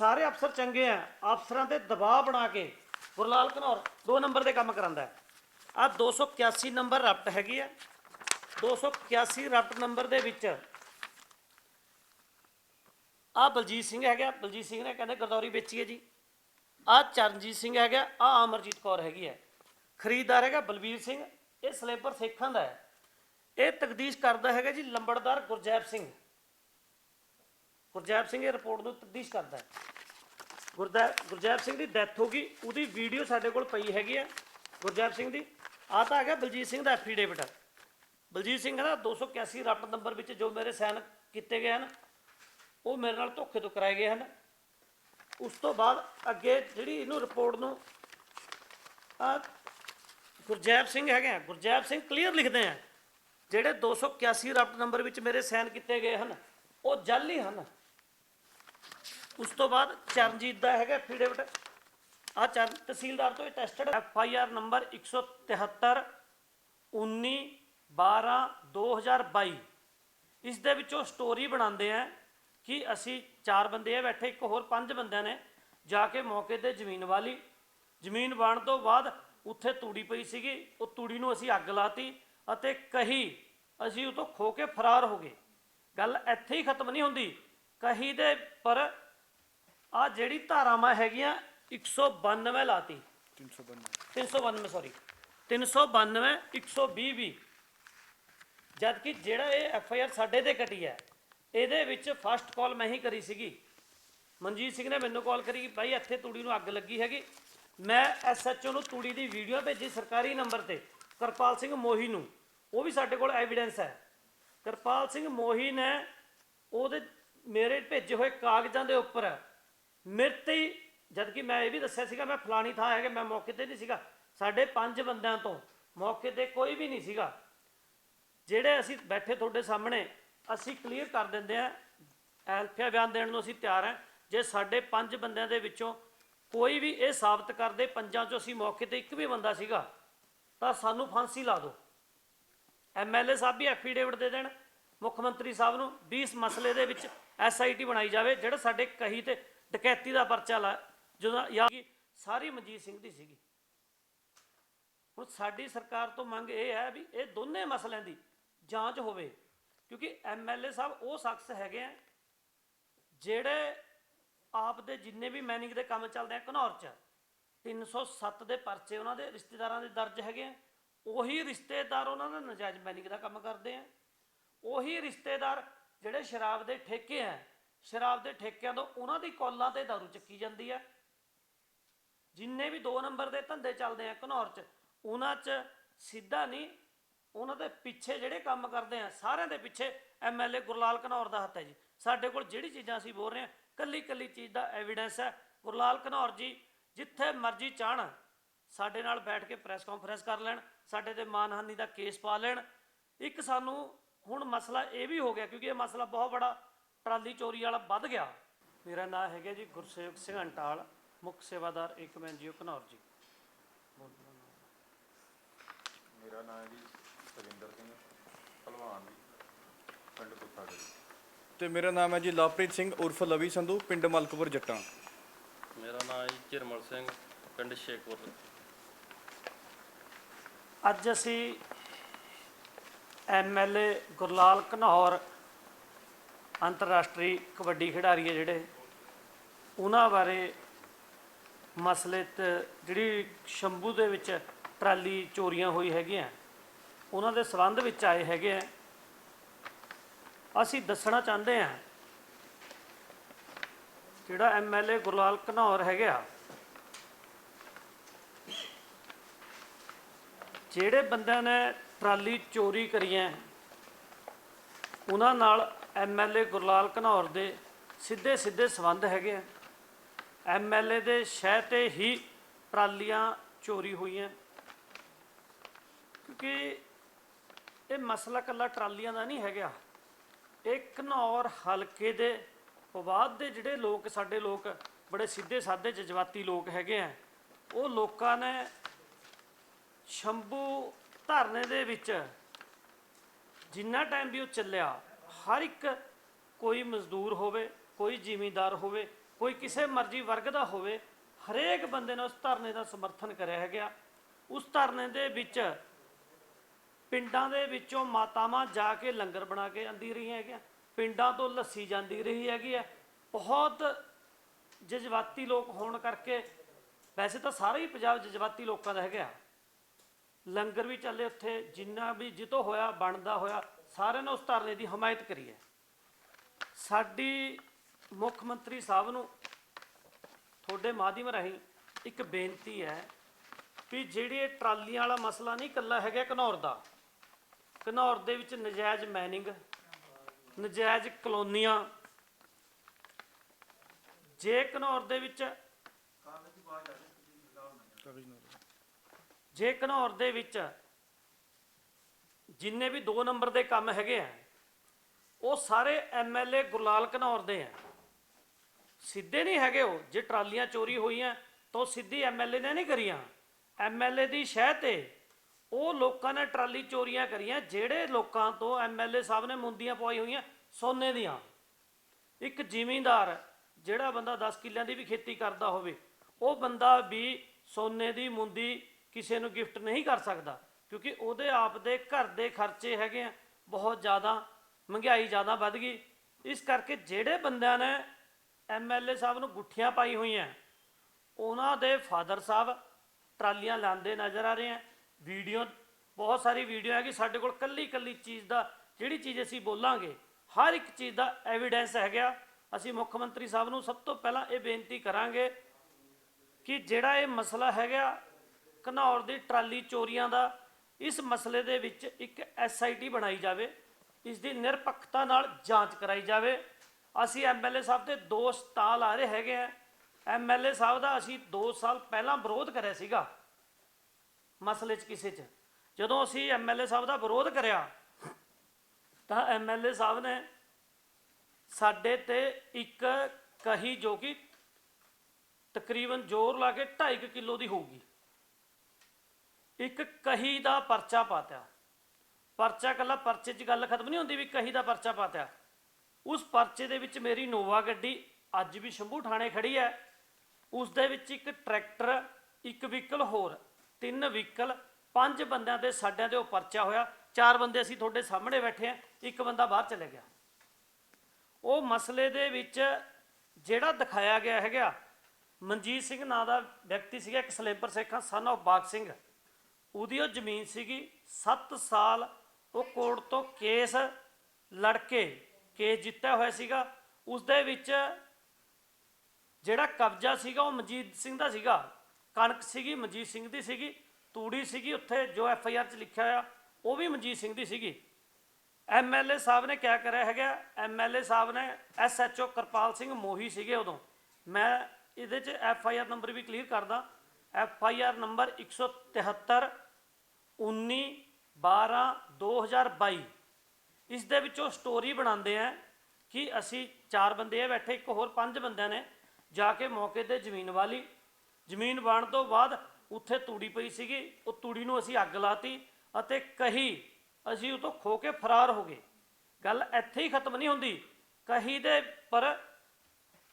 ਸਾਰੇ ਅਫਸਰ ਚੰਗੇ ਆ, ਅਫਸਰਾਂ ਤੇ ਦਬਾਅ ਬਣਾ ਕੇ। ਗੁਰਲਾਲ ਘਨੌਰ ਦੋ ਨੰਬਰ ਦੇ ਕੰਮ ਕਰਾਂਦਾ ਹੈ। ਆ 281 ਨੰਬਰ ਰਪਟ ਹੈਗੀ ਆ। 281 ਰਪਟ ਨੰਬਰ ਦੇ ਵਿੱਚ ਆ ਬਲਜੀਤ ਸਿੰਘ ਹੈਗਾ। ਬਲਜੀਤ ਸਿੰਘ ਨੇ ਕਹਿੰਦੇ ਗਰਦੌਰੀ ਵੇਚੀ ਹੈ ਜੀ। ਆ ਚਰਨਜੀਤ ਸਿੰਘ ਹੈਗਾ ਆ ਅਮਰਜੀਤ ਕੌਰ ਹੈਗੀ ਹੈ। ਖਰੀਦਦਾਰ ਹੈਗਾ ਬਲਬੀਰ ਸਿੰਘ, ਇਹ ਸਲੇਬਰ ਸੇਖਾਂ ਦਾ ਹੈ। ਇਹ ਤਕਦੀਸ਼ ਕਰਦਾ ਹੈਗਾ ਜੀ ਲੰਬੜਦਾਰ ਗੁਰਜੈਬ ਸਿੰਘ। ਗੁਰਜੈਬ ਸਿੰਘ ਇਹ ਰਿਪੋਰਟ ਨੂੰ ਤਬਦੀਸ਼ ਕਰਦਾ ਹੈ। ਗੁਰਦੈ- ਗੁਰਜੈਬ ਸਿੰਘ ਦੀ ਡੈਥ ਹੋ ਗਈ, ਉਹਦੀ ਵੀਡੀਓ ਸਾਡੇ ਕੋਲ ਪਈ ਹੈਗੀ ਹੈ ਗੁਰਜੈਬ ਸਿੰਘ ਦੀ। ਆ ਤਾਂ ਹੈਗਾ ਬਲਜੀਤ ਸਿੰਘ ਦਾ ਐਫੀਡੇਵਿਟ। ਬਲਜੀਤ ਸਿੰਘ ਦਾ 281 ਰੱਟ ਨੰਬਰ ਵਿੱਚ ਜੋ ਮੇਰੇ ਸਾਈਨ ਕੀਤੇ ਗਏ ਹਨ, ਉਹ ਮੇਰੇ ਨਾਲ ਧੋਖੇ ਤੋਂ ਕਰਾਏ ਗਏ ਹਨ। ਉਸ ਤੋਂ ਬਾਅਦ ਅੱਗੇ ਜਿਹੜੀ ਇਹਨੂੰ ਰਿਪੋਰਟ ਨੂੰ ਆ ਗੁਰਜੈਪ ਸਿੰਘ ਹੈਗੇ ਆ। ਗੁਰਜੈਬ ਸਿੰਘ ਕਲੀਅਰ ਲਿਖਦੇ ਆ, ਜਿਹੜੇ 281 ਰੱਟ ਨੰਬਰ ਵਿੱਚ ਮੇਰੇ ਸਾਈਨ ਕੀਤੇ ਗਏ ਹਨ, ਉਹ ਜਾਲੀ ਹਨ। ਉਸ ਤੋਂ ਬਾਅਦ ਚਰਨਜੀਤ ਦਾ ਹੈਗਾ ਐਫੀਡੇਵਿਟ ਆ ਚਰਨ, ਤਹਿਸੀਲਦਾਰ ਤੋਂ ਇਹ tested F I R number 173 19 12 2022 ਇਸ ਦੇ ਵਿੱਚੋਂ ਸਟੋਰੀ ਬਣਾਉਂਦੇ ਆ ਕਿ ਅਸੀਂ ਚਾਰ ਬੰਦੇ ਆ ਬੈਠੇ, ਇੱਕ ਹੋਰ ਪੰਜ ਬੰਦਿਆਂ ਨੇ ਜਾ ਕੇ ਮੌਕੇ ਤੇ ਜ਼ਮੀਨ ਵਾਲੀ। ਜ਼ਮੀਨ ਵਾਣ ਤੋਂ ਬਾਅਦ ਉੱਥੇ ਤੂੜੀ ਪਈ ਸੀਗੀ, ਉਹ ਤੂੜੀ ਨੂੰ ਅਸੀਂ ਅੱਗ ਲਾਤੀ ਅਤੇ ਕਹੀ, ਅਸੀਂ ਉਹ ਤੋਂ ਖੋ ਕੇ ਫਰਾਰ ਹੋ ਗਏ। ਗੱਲ ਇੱਥੇ ਹੀ ਖਤਮ ਨਹੀਂ ਹੁੰਦੀ। ਕਹੀ ਦੇ ਪਰ ਆ ਜਿਹੜੀ ਧਾਰਾਵਾਂ ਹੈਗੀਆਂ 192 ਲਾਤੀ। 392 392 ਸੌਰੀ 392 120 ਵੀ। ਜਦ ਕਿ ਜਿਹੜਾ ਇਹ ਐਫ ਆਈ ਆਰ ਸਾਡੇ ਤੇ ਕਟੀ ਹੈ, ਇਹਦੇ ਵਿੱਚ ਫਸਟ ਕਾਲ ਮੈਂ ਹੀ ਕਰੀ ਸੀਗੀ। ਮਨਜੀਤ ਸਿੰਘ ਨੇ ਮੈਨੂੰ ਕਾਲ ਕਰੀ ਕਿ ਭਾਈ ਇੱਥੇ ਤੂੜੀ ਨੂੰ ਅੱਗ ਲੱਗੀ ਹੈਗੀ। ਮੈਂ ਐਸਐਚਓ ਨੂੰ ਤੂੜੀ ਦੀ ਵੀਡੀਓ ਭੇਜੀ ਸਰਕਾਰੀ ਨੰਬਰ ਤੇ, ਕਰਪਾਲ ਸਿੰਘ ਮੋਹੀ ਨੂੰ। ਉਹ ਵੀ ਸਾਡੇ ਕੋਲ ਐਵੀਡੈਂਸ ਹੈ। ਕਰਪਾਲ ਸਿੰਘ ਮੋਹੀ ਨੇ ਉਹਦੇ ਮੇਰੇ ਭੇਜੇ ਹੋਏ ਕਾਗਜ਼ਾਂ ਦੇ ਉੱਪਰ ਮੇਰੇ ਤੇ ਹੀ ਜਦ ਕਿ ਮੈਂ ਇਹ ਵੀ ਦੱਸਿਆ ਸੀਗਾ, ਮੈਂ ਫਲਾਣੀ ਥਾਂ ਹੈਗਾ, ਮੈਂ ਮੌਕੇ ਤੇ ਨਹੀਂ ਸੀਗਾ। ਸਾਡੇ ਪੰਜ ਬੰਦਿਆਂ ਤੋਂ ਮੌਕੇ ਤੇ ਕੋਈ ਵੀ ਨਹੀਂ ਸੀਗਾ। ਜਿਹੜੇ ਅਸੀਂ ਬੈਠੇ ਤੁਹਾਡੇ ਸਾਹਮਣੇ, ਅਸੀਂ ਕਲੀਅਰ ਕਰ ਦਿੰਦੇ ਆ ਐਲਫੀਆ ਬਿਆਨ ਦੇਣ ਨੂੰ ਅਸੀਂ ਤਿਆਰ ਹਾਂ। ਜੇ ਸਾਡੇ ਪੰਜ ਬੰਦਿਆਂ ਦੇ ਵਿੱਚੋਂ ਕੋਈ ਵੀ ਇਹ ਸਾਬਤ ਕਰਦੇ, ਪੰਜਾਂ ਚੋਂ ਅਸੀਂ ਮੌਕੇ ਤੇ ਇੱਕ ਵੀ ਬੰਦਾ ਸੀਗਾ, ਤਾਂ ਸਾਨੂੰ ਫਾਂਸੀ ਲਾ ਦਿਓ। ਐਮਐਲਏ ਸਾਹਿਬ ਵੀ ਐਫੀਡੇਵਿਟ ਦੇ ਦੇਣ, ਮੁੱਖ ਮੰਤਰੀ ਸਾਹਿਬ ਨੂੰ ਵੀ ਇਸ ਮਸਲੇ ਦੇ ਵਿੱਚ ਐਸਆਈਟੀ ਬਣਾਈ ਜਾਵੇ, ਜਿਹੜਾ ਸਾਡੇ ਕਹੀ ਤੇ ਡਕੈਤੀ ਦਾ ਪਰਚਾ ਲਾ ਜਦੋਂ ਯਾ ਸਾਰੀ ਮਨਜੀਤ ਸਿੰਘ ਦੀ ਸੀਗੀ। ਹੁਣ ਸਾਡੀ ਸਰਕਾਰ ਤੋਂ ਮੰਗ ਇਹ ਹੈ ਵੀ ਇਹ ਦੋਨੇ ਮਸਲਿਆਂ ਦੀ ਜਾਂਚ ਹੋਵੇ, ਕਿਉਂਕਿ ਐਮਐਲਏ ਸਾਹਿਬ ਉਹ ਸ਼ਖਸ ਹੈਗੇ ਆ ਜਿਹੜੇ ਆਪ ਦੇ ਜਿੰਨੇ ਵੀ ਮੈਨਿੰਗ ਦੇ ਕੰਮ ਚੱਲਦੇ ਆ, ਘਨੌਰ ਚ 307 ਦੇ ਪਰਚੇ ਉਹਨਾਂ ਦੇ ਰਿਸ਼ਤੇਦਾਰਾਂ ਦੇ ਦਰਜ ਹੈਗੇ ਆ। ਉਹੀ ਰਿਸ਼ਤੇਦਾਰ ਉਹਨਾਂ ਦਾ ਨਜਾਇਜ਼ ਮੈਨਿੰਗ ਦਾ ਕੰਮ ਕਰਦੇ ਆ। ਉਹੀ ਰਿਸ਼ਤੇਦਾਰ ਜਿਹੜੇ ਸ਼ਰਾਬ ਦੇ ਠੇਕੇ ਆ ਸ਼ਰਾਬ ਦੇ ਠੇਕਿਆਂ ਤੋਂ ਉਹਨਾਂ ਦੀ ਕੌਲਾਂ ਤੇ ਦਾਰੂ ਚੱਕੀ ਜਾਂਦੀ ਹੈ ਜਿੰਨੇ ਵੀ 2 ਨੰਬਰ ਦੇ ਧੰਦੇ ਚੱਲਦੇ ਆ ਘਨੌਰ ਚ, ਉਹਨਾਂ ਚ ਸਿੱਧਾ ਨਹੀਂ, ਉਹਨਾਂ ਦੇ ਪਿੱਛੇ ਜਿਹੜੇ ਕੰਮ ਕਰਦੇ ਆ, ਸਾਰਿਆਂ ਦੇ ਪਿੱਛੇ ਐਮਐਲਏ ਗੁਰਲਾਲ ਘਨੌਰ ਦਾ ਹੱਥ ਹੈ ਜੀ। ਸਾਡੇ ਕੋਲ ਜਿਹੜੀ ਚੀਜ਼ਾਂ ਅਸੀਂ ਬੋਲ ਰਹੇ ਹਾਂ ਕੱਲੀ ਕੱਲੀ ਚੀਜ਼ ਦਾ ਐਵੀਡੈਂਸ ਹੈ। ਗੁਰਲਾਲ ਘਨੌਰ ਜੀ, ਜਿੱਥੇ ਮਰਜ਼ੀ ਚਾਹਣ, ਸਾਡੇ ਨਾਲ ਬੈਠ ਕੇ ਪ੍ਰੈਸ ਕਾਨਫਰੰਸ ਕਰ ਲੈਣ, ਸਾਡੇ ਤੇ ਮਾਨਹਾਨੀ ਦਾ ਕੇਸ ਪਾ ਲੈਣ। ਇੱਕ ਸਾਨੂੰ ਹੁਣ ਮਸਲਾ ਇਹ ਵੀ ਹੋ ਗਿਆ, ਕਿਉਂਕਿ ਇਹ ਮਸਲਾ ਬਹੁਤ ਬੜਾ ਟਰਾਲੀ ਚੋਰੀ ਵਾਲਾ ਵੱਧ ਗਿਆ। ਮੇਰਾ ਨਾਮ ਹੈਗਾ ਜੀ ਗੁਰਸੇਵਕ ਸਿੰਘ ਅੰਟਾਲ ਮੁੱਖ ਸੇਵਾਦਾਰ ਏਕਮ ਐਨਜੀਓ ਘਨੌਰ ਜੀ। ਮੇਰਾ ਨਾਮ ਹੈ ਜੀ ਸਵਿੰਦਰ ਸਿੰਘ ਭਲਵਾਨ ਜੀ ਪਿੰਡ ਕੁੱਥਾਗੜੀ ਤੇ ਮੇਰਾ ਨਾਮ ਹੈ ਜੀ ਲਵਪ੍ਰੀਤ ਸਿੰਘ ਉਰਫ ਲਵੀ ਸੰਧੂ ਪਿੰਡ ਮਲਕਪੁਰ ਜੱਟਾਂ। ਮੇਰਾ ਨਾਮ ਹੈ ਜੀ ਝਿਰਮਲ ਸਿੰਘ ਪਿੰਡ ਸ਼ੇਖਪੁਰ ਅੱਜ ਅਸੀਂ ਐਮਐਲਏ ਗੁਰਲਾਲ ਘਨੌਰ ਅੰਤਰਰਾਸ਼ਟਰੀ ਕਬੱਡੀ ਖਿਡਾਰੀ ਹੈ ਜਿਹੜੇ। ਉਹਨਾਂ ਬਾਰੇ ਮਸਲੇ ਤੇ ਜਿਹੜੀ ਸ਼ੰਭੂ ਦੇ ਵਿੱਚ ਟਰਾਲੀ ਚੋਰੀਆਂ ਹੋਈ ਹੈਗੀਆਂ, ਉਹਨਾਂ ਦੇ ਸਬੰਧ ਵਿੱਚ ਆਏ ਹੈਗੇ ਆ। ਅਸੀਂ ਦੱਸਣਾ ਚਾਹੁੰਦੇ ਹਾਂ, ਜਿਹੜਾ ਐਮਐਲਏ ਗੁਰਲਾਲ ਘਨੌਰ ਹੈਗਾ ਜਿਹੜੇ ਬੰਦਿਆਂ ਨੇ ਟਰਾਲੀ ਚੋਰੀ ਕਰੀਆਂ ਉਹਨਾਂ ਨਾਲ ਐਮਐਲਏ ਗੁਰਲਾਲ ਘਨੌਰ ਦੇ ਸਿੱਧੇ ਸਿੱਧੇ ਸੰਬੰਧ ਹੈਗੇ ਆ। ਐਮਐਲਏ ਦੇ ਸ਼ਹਿ ਤੇ ਹੀ ਟਰਾਲੀਆਂ ਚੋਰੀ ਹੋਈਆਂ। ਕਿਉਂਕਿ ਇਹ ਮਸਲਾ ਕੱਲਾ ਟਰਾਲੀਆਂ ਦਾ ਨਹੀਂ ਹੈਗਾ। ਇਹ ਘਨੌਰ ਹਲਕੇ ਦੇ ਪਵਾਦ ਦੇ ਜਿਹੜੇ ਲੋਕ, ਸਾਡੇ ਲੋਕ, ਬੜੇ ਸਿੱਧੇ ਸਾਦੇ ਜਜ਼ਬਾਤੀ ਲੋਕ ਹੈਗੇ ਆ। ਉਹ ਲੋਕਾਂ ਨੇ ਸ਼ੰਭੂ ਧਰਨੇ ਦੇ ਵਿੱਚ ਜਿੰਨਾ ਟਾਈਮ ਵੀ ਉਹ ਚੱਲਿਆ ਹਰ ਇੱਕ ਕੋਈ ਮਜ਼ਦੂਰ ਹੋਵੇ, ਕੋਈ ਜ਼ਿਮੀਂਦਾਰ ਹੋਵੇ, ਕੋਈ ਕਿਸੇ ਮਰਜ਼ੀ ਵਰਗ ਦਾ ਹੋਵੇ, ਹਰੇਕ ਬੰਦੇ ਨੇ ਉਸ ਧਰਨੇ ਦਾ ਸਮਰਥਨ ਕਰਿਆ ਹੈਗਾ। ਉਸ ਧਰਨੇ ਦੇ ਵਿੱਚ ਪਿੰਡਾਂ ਦੇ ਵਿੱਚੋਂ ਮਾਤਾਵਾਂ ਜਾ ਕੇ ਲੰਗਰ ਬਣਾ ਕੇ ਆਂਦੀ ਰਹੀਆਂ ਹੈਗੀਆਂ। ਪਿੰਡਾਂ ਤੋਂ ਲੱਸੀ ਜਾਂਦੀ ਰਹੀ ਹੈਗੀ ਹੈ। ਬਹੁਤ ਜਜ਼ਬਾਤੀ ਲੋਕ ਹੋਣ ਕਰਕੇ ਵੈਸੇ ਤਾਂ ਸਾਰਾ ਹੀ ਪੰਜਾਬ ਜਜ਼ਬਾਤੀ ਲੋਕਾਂ ਦਾ ਹੈਗਾ। ਲੰਗਰ ਵੀ ਚੱਲੇ ਉੱਥੇ, ਜਿੰਨਾ ਵੀ ਜਿੱਤੋਂ ਹੋਇਆ, ਬਣਦਾ ਹੋਇਆ ਸਾਰਿਆਂ ਨੇ ਉਸ ਧਰਨੇ ਦੀ ਹਮਾਇਤ ਕਰੀ ਹੈ। ਸਾਡੀ ਮੁੱਖ ਮੰਤਰੀ ਸਾਹਿਬ ਨੂੰ ਤੁਹਾਡੇ ਮਾਧਿਅਮ ਰਾਹੀਂ ਇੱਕ ਬੇਨਤੀ ਹੈ ਵੀ ਜਿਹੜੀ ਇਹ ਟਰਾਲੀਆਂ ਵਾਲਾ ਮਸਲਾ ਨਹੀਂ ਇਕੱਲਾ ਹੈਗਾ ਘਨੌਰ ਦਾ, ਘਨੌਰ ਦੇ ਵਿੱਚ ਨਜਾਇਜ਼ ਮਾਈਨਿੰਗ ਨਜਾਇਜ਼ ਕਲੋਨੀਆਂ, ਜੇ ਘਨੌਰ ਦੇ ਵਿੱਚ ਜੇ ਘਨੌਰ ਦੇ ਵਿੱਚ ਜਿੰਨੇ ਵੀ 2 ਨੰਬਰ ਦੇ ਕੰਮ ਹੈਗੇ ਆ, ਉਹ ਸਾਰੇ ਐਮਐਲਏ ਗੁਰਲਾਲ ਘਨੌਰ ਦੇ ਆ। ਸਿੱਧੇ ਨਹੀਂ ਹੈਗੇ ਉਹ, ਜੇ ਟਰਾਲੀਆਂ ਚੋਰੀ ਹੋਈਆਂ, ਤਾਂ ਉਹ ਸਿੱਧੀ ਐਮਐਲਏ ਨੇ ਨਹੀਂ ਕਰੀਆਂ। ਐਮਐਲਏ ਦੀ ਸ਼ਹਿ ਤੇ ਉਹ ਲੋਕਾਂ ਨੇ ਟਰਾਲੀ ਚੋਰੀਆਂ ਕਰੀਆਂ, ਜਿਹੜੇ ਲੋਕਾਂ ਤੋਂ ਐਮਐਲਏ ਸਾਹਿਬ ਨੇ ਮੁੰਦੀਆਂ ਪਵਾਈ ਹੋਈਆਂ, ਸੋਨੇ ਦੀਆਂ। ਇੱਕ ਜ਼ਿਮੀਂਦਾਰ, ਜਿਹੜਾ ਬੰਦਾ 10 ਕਿੱਲਿਆਂ ਦੀ ਵੀ ਖੇਤੀ ਕਰਦਾ ਹੋਵੇ, ਉਹ ਬੰਦਾ ਵੀ ਸੋਨੇ ਦੀ ਮੁੰਦੀ ਕਿਸੇ ਨੂੰ ਗਿਫਟ ਨਹੀਂ ਕਰ ਸਕਦਾ। ਕਿਉਂਕਿ ਉਹਦੇ ਆਪ ਦੇ ਘਰ ਦੇ ਖਰਚੇ ਹੈਗੇ ਆ, ਬਹੁਤ ਜ਼ਿਆਦਾ, ਮਹਿੰਗਾਈ ਜ਼ਿਆਦਾ ਵੱਧ ਗਈ। ਇਸ ਕਰਕੇ ਜਿਹੜੇ ਬੰਦਿਆਂ ਨੇ ਐਮਐਲਏ ਸਾਹਿਬ ਨੂੰ ਗੁੱਠੀਆਂ ਪਾਈ ਹੋਈਆਂ, ਉਹਨਾਂ ਦੇ ਫਾਦਰ ਸਾਹਿਬ ਟਰਾਲੀਆਂ ਲਾਂਦੇ ਨਜ਼ਰ ਆ ਰਹੇ ਆ। ਵੀਡੀਓ, ਬਹੁਤ ਸਾਰੀ ਵੀਡੀਓ ਹੈਗੀ, ਸਾਡੇ ਕੋਲ ਕੱਲੀ ਕੱਲੀ ਚੀਜ਼ ਦਾ, ਜਿਹੜੀ ਚੀਜ਼ ਅਸੀਂ ਬੋਲਾਂਗੇ, ਹਰ ਇੱਕ ਚੀਜ਼ ਦਾ ਐਵੀਡੈਂਸ ਹੈਗਾ। ਅਸੀਂ ਮੁੱਖ ਮੰਤਰੀ ਸਾਹਿਬ ਨੂੰ ਸਭ ਤੋਂ ਪਹਿਲਾਂ ਇਹ ਬੇਨਤੀ ਕਰਾਂਗੇ ਕਿ ਜਿਹੜਾ ਇਹ ਮਸਲਾ ਹੈਗਾ, ਘਨੌਰ ਦੀ ਟਰਾਲੀ ਚੋਰੀਆਂ ਦਾ ਇਸ ਮਸਲੇ ਦੇ ਵਿੱਚ ਇੱਕ ਐਸਆਈਟੀ ਬਣਾਈ ਜਾਵੇ ਇਸ ਦੀ ਨਿਰਪੱਖਤਾ ਨਾਲ ਜਾਂਚ ਕਰਾਈ ਜਾਵੇ। ਅਸੀਂ ਐਮਐਲਏ ਸਾਹਿਬ ਤੇ ਦੋ ਤਾਂ ਲਾ ਰਹੇ ਹੈਗੇ ਆ। ਐਮਐਲਏ ਸਾਹਿਬ ਦਾ ਅਸੀਂ 2 ਸਾਲ ਪਹਿਲਾਂ ਵਿਰੋਧ ਕਰਿਆ ਸੀਗਾ ਮਸਲੇ 'ਚ ਕਿਸੇ 'ਚ। ਜਦੋਂ ਅਸੀਂ ਐਮਐਲਏ ਸਾਹਿਬ ਦਾ ਵਿਰੋਧ ਕਰਿਆ, ਤਾਂ ਐਮਐਲਏ ਸਾਹਿਬ ਨੇ ਸਾਡੇ ਤੇ ਇੱਕ ਕਹੀ ਜੋ ਕਿ ਤਕਰੀਬਨ ਜ਼ੋਰ ਲਾ ਕੇ 2.5 ਕਿਲੋ ਦੀ ਹੋਊਗੀ। ਇੱਕ ਕਹੀ ਦਾ ਪਰਚਾ ਪਾਤਿਆ। ਪਰਚਾ ਕੱਲਾ ਪਰਚੇ 'ਚ ਗੱਲ ਖਤਮ ਨਹੀਂ ਹੁੰਦੀ ਵੀ ਕਹੀ ਦਾ ਪਰਚਾ ਪਾਤਿਆ। ਉਸ ਪਰਚੇ ਦੇ ਵਿੱਚ ਮੇਰੀ ਨੋਵਾ ਗੱਡੀ ਅੱਜ ਵੀ ਸ਼ੰਭੂ ਥਾਣੇ ਖੜੀ ਹੈ। ਉਸ ਦੇ ਵਿੱਚ ਇੱਕ ਟਰੈਕਟਰ, ਇੱਕ ਵਹੀਕਲ ਹੋਰ, ਤਿੰਨ ਵਹੀਕਲ, ਪੰਜ ਬੰਦਿਆਂ ਦੇ ਸਾਡਿਆਂ ਦੇ ਉਹ ਪਰਚਾ ਹੋਇਆ। ਚਾਰ ਬੰਦੇ ਅਸੀਂ ਤੁਹਾਡੇ ਸਾਹਮਣੇ ਬੈਠੇ ਆ ਇੱਕ ਬੰਦਾ ਬਾਹਰ ਚਲੇ ਗਿਆ। ਉਹ ਮਸਲੇ ਦੇ ਵਿੱਚ ਜਿਹੜਾ ਦਿਖਾਇਆ ਗਿਆ ਹੈਗਾ, ਮਨਜੀਤ ਸਿੰਘ ਨਾਂ ਦਾ ਵਿਅਕਤੀ ਸੀਗਾ, ਇੱਕ ਸਲੇਪਰ ਸੇਖਾਂ ਸਨ of ਬਾਗ ਸਿੰਘ। ਉਹਦੀ ਉਹ ਜ਼ਮੀਨ ਸੀਗੀ 7 ਸਾਲ, ਉਹ ਕੋਰਟ ਤੋਂ ਕੇਸ ਲੜ ਕੇ ਕੇਸ ਜਿੱਤਿਆ ਹੋਇਆ ਸੀਗਾ। ਉਸ ਦੇ ਵਿੱਚ ਜਿਹੜਾ ਕਬਜ਼ਾ ਸੀਗਾ, ਉਹ ਮਨਜੀਤ ਸਿੰਘ ਦਾ ਸੀਗਾ। ਕਣਕ ਸੀਗੀ, ਮਨਜੀਤ ਸਿੰਘ ਦੀ ਸੀਗੀ। ਤੂੜੀ ਸੀਗੀ ਉੱਥੇ, ਜੋ ਐਫ ਆਈ ਆਰ 'ਚ ਲਿਖਿਆ ਹੋਇਆ, ਉਹ ਵੀ ਮਨਜੀਤ ਸਿੰਘ ਦੀ ਸੀਗੀ। ਐਮਐਲਏ ਸਾਹਿਬ ਨੇ ਕਿਆ ਕਰਿਆ ਹੈਗਾ? ਐਮਐਲਏ ਸਾਹਿਬ ਨੇ ਐਸਐਚਓ ਕਰਪਾਲ ਸਿੰਘ ਮੋਹੀ ਸੀਗੇ ਉਦੋਂ। ਮੈਂ ਇਹਦੇ 'ਚ ਐਫ ਆਈ ਆਰ ਨੰਬਰ ਵੀ ਕਲੀਅਰ ਕਰਦਾ। ਐਫ ਆਈ ਆਰ ਨੰਬਰ 173 19 12 2022 ਇਸ ਦੇ ਵਿੱਚੋਂ ਸਟੋਰੀ ਬਣਾਉਂਦੇ ਆ ਕਿ ਅਸੀਂ ਚਾਰ ਬੰਦੇ ਆ ਬੈਠੇ, ਇੱਕ ਹੋਰ ਪੰਜ ਬੰਦਿਆਂ ਨੇ ਜਾ ਕੇ ਮੌਕੇ ਤੇ ਜ਼ਮੀਨ ਵਾਲੀ ਜ਼ਮੀਨ ਵਾਣ ਤੋਂ ਬਾਅਦ ਉੱਥੇ ਤੂੜੀ ਪਈ ਸੀਗੀ, ਉਹ ਤੂੜੀ ਨੂੰ ਅਸੀਂ ਅੱਗ ਲਾਤੀ ਅਤੇ ਕਹੀ, ਅਸੀਂ ਉਹ ਤੋਂ ਖੋ ਕੇ ਫਰਾਰ ਹੋ ਗਏ। ਗੱਲ ਇੱਥੇ ਹੀ ਖਤਮ ਨਹੀਂ ਹੁੰਦੀ। ਕਹੀ ਦੇ ਪਰ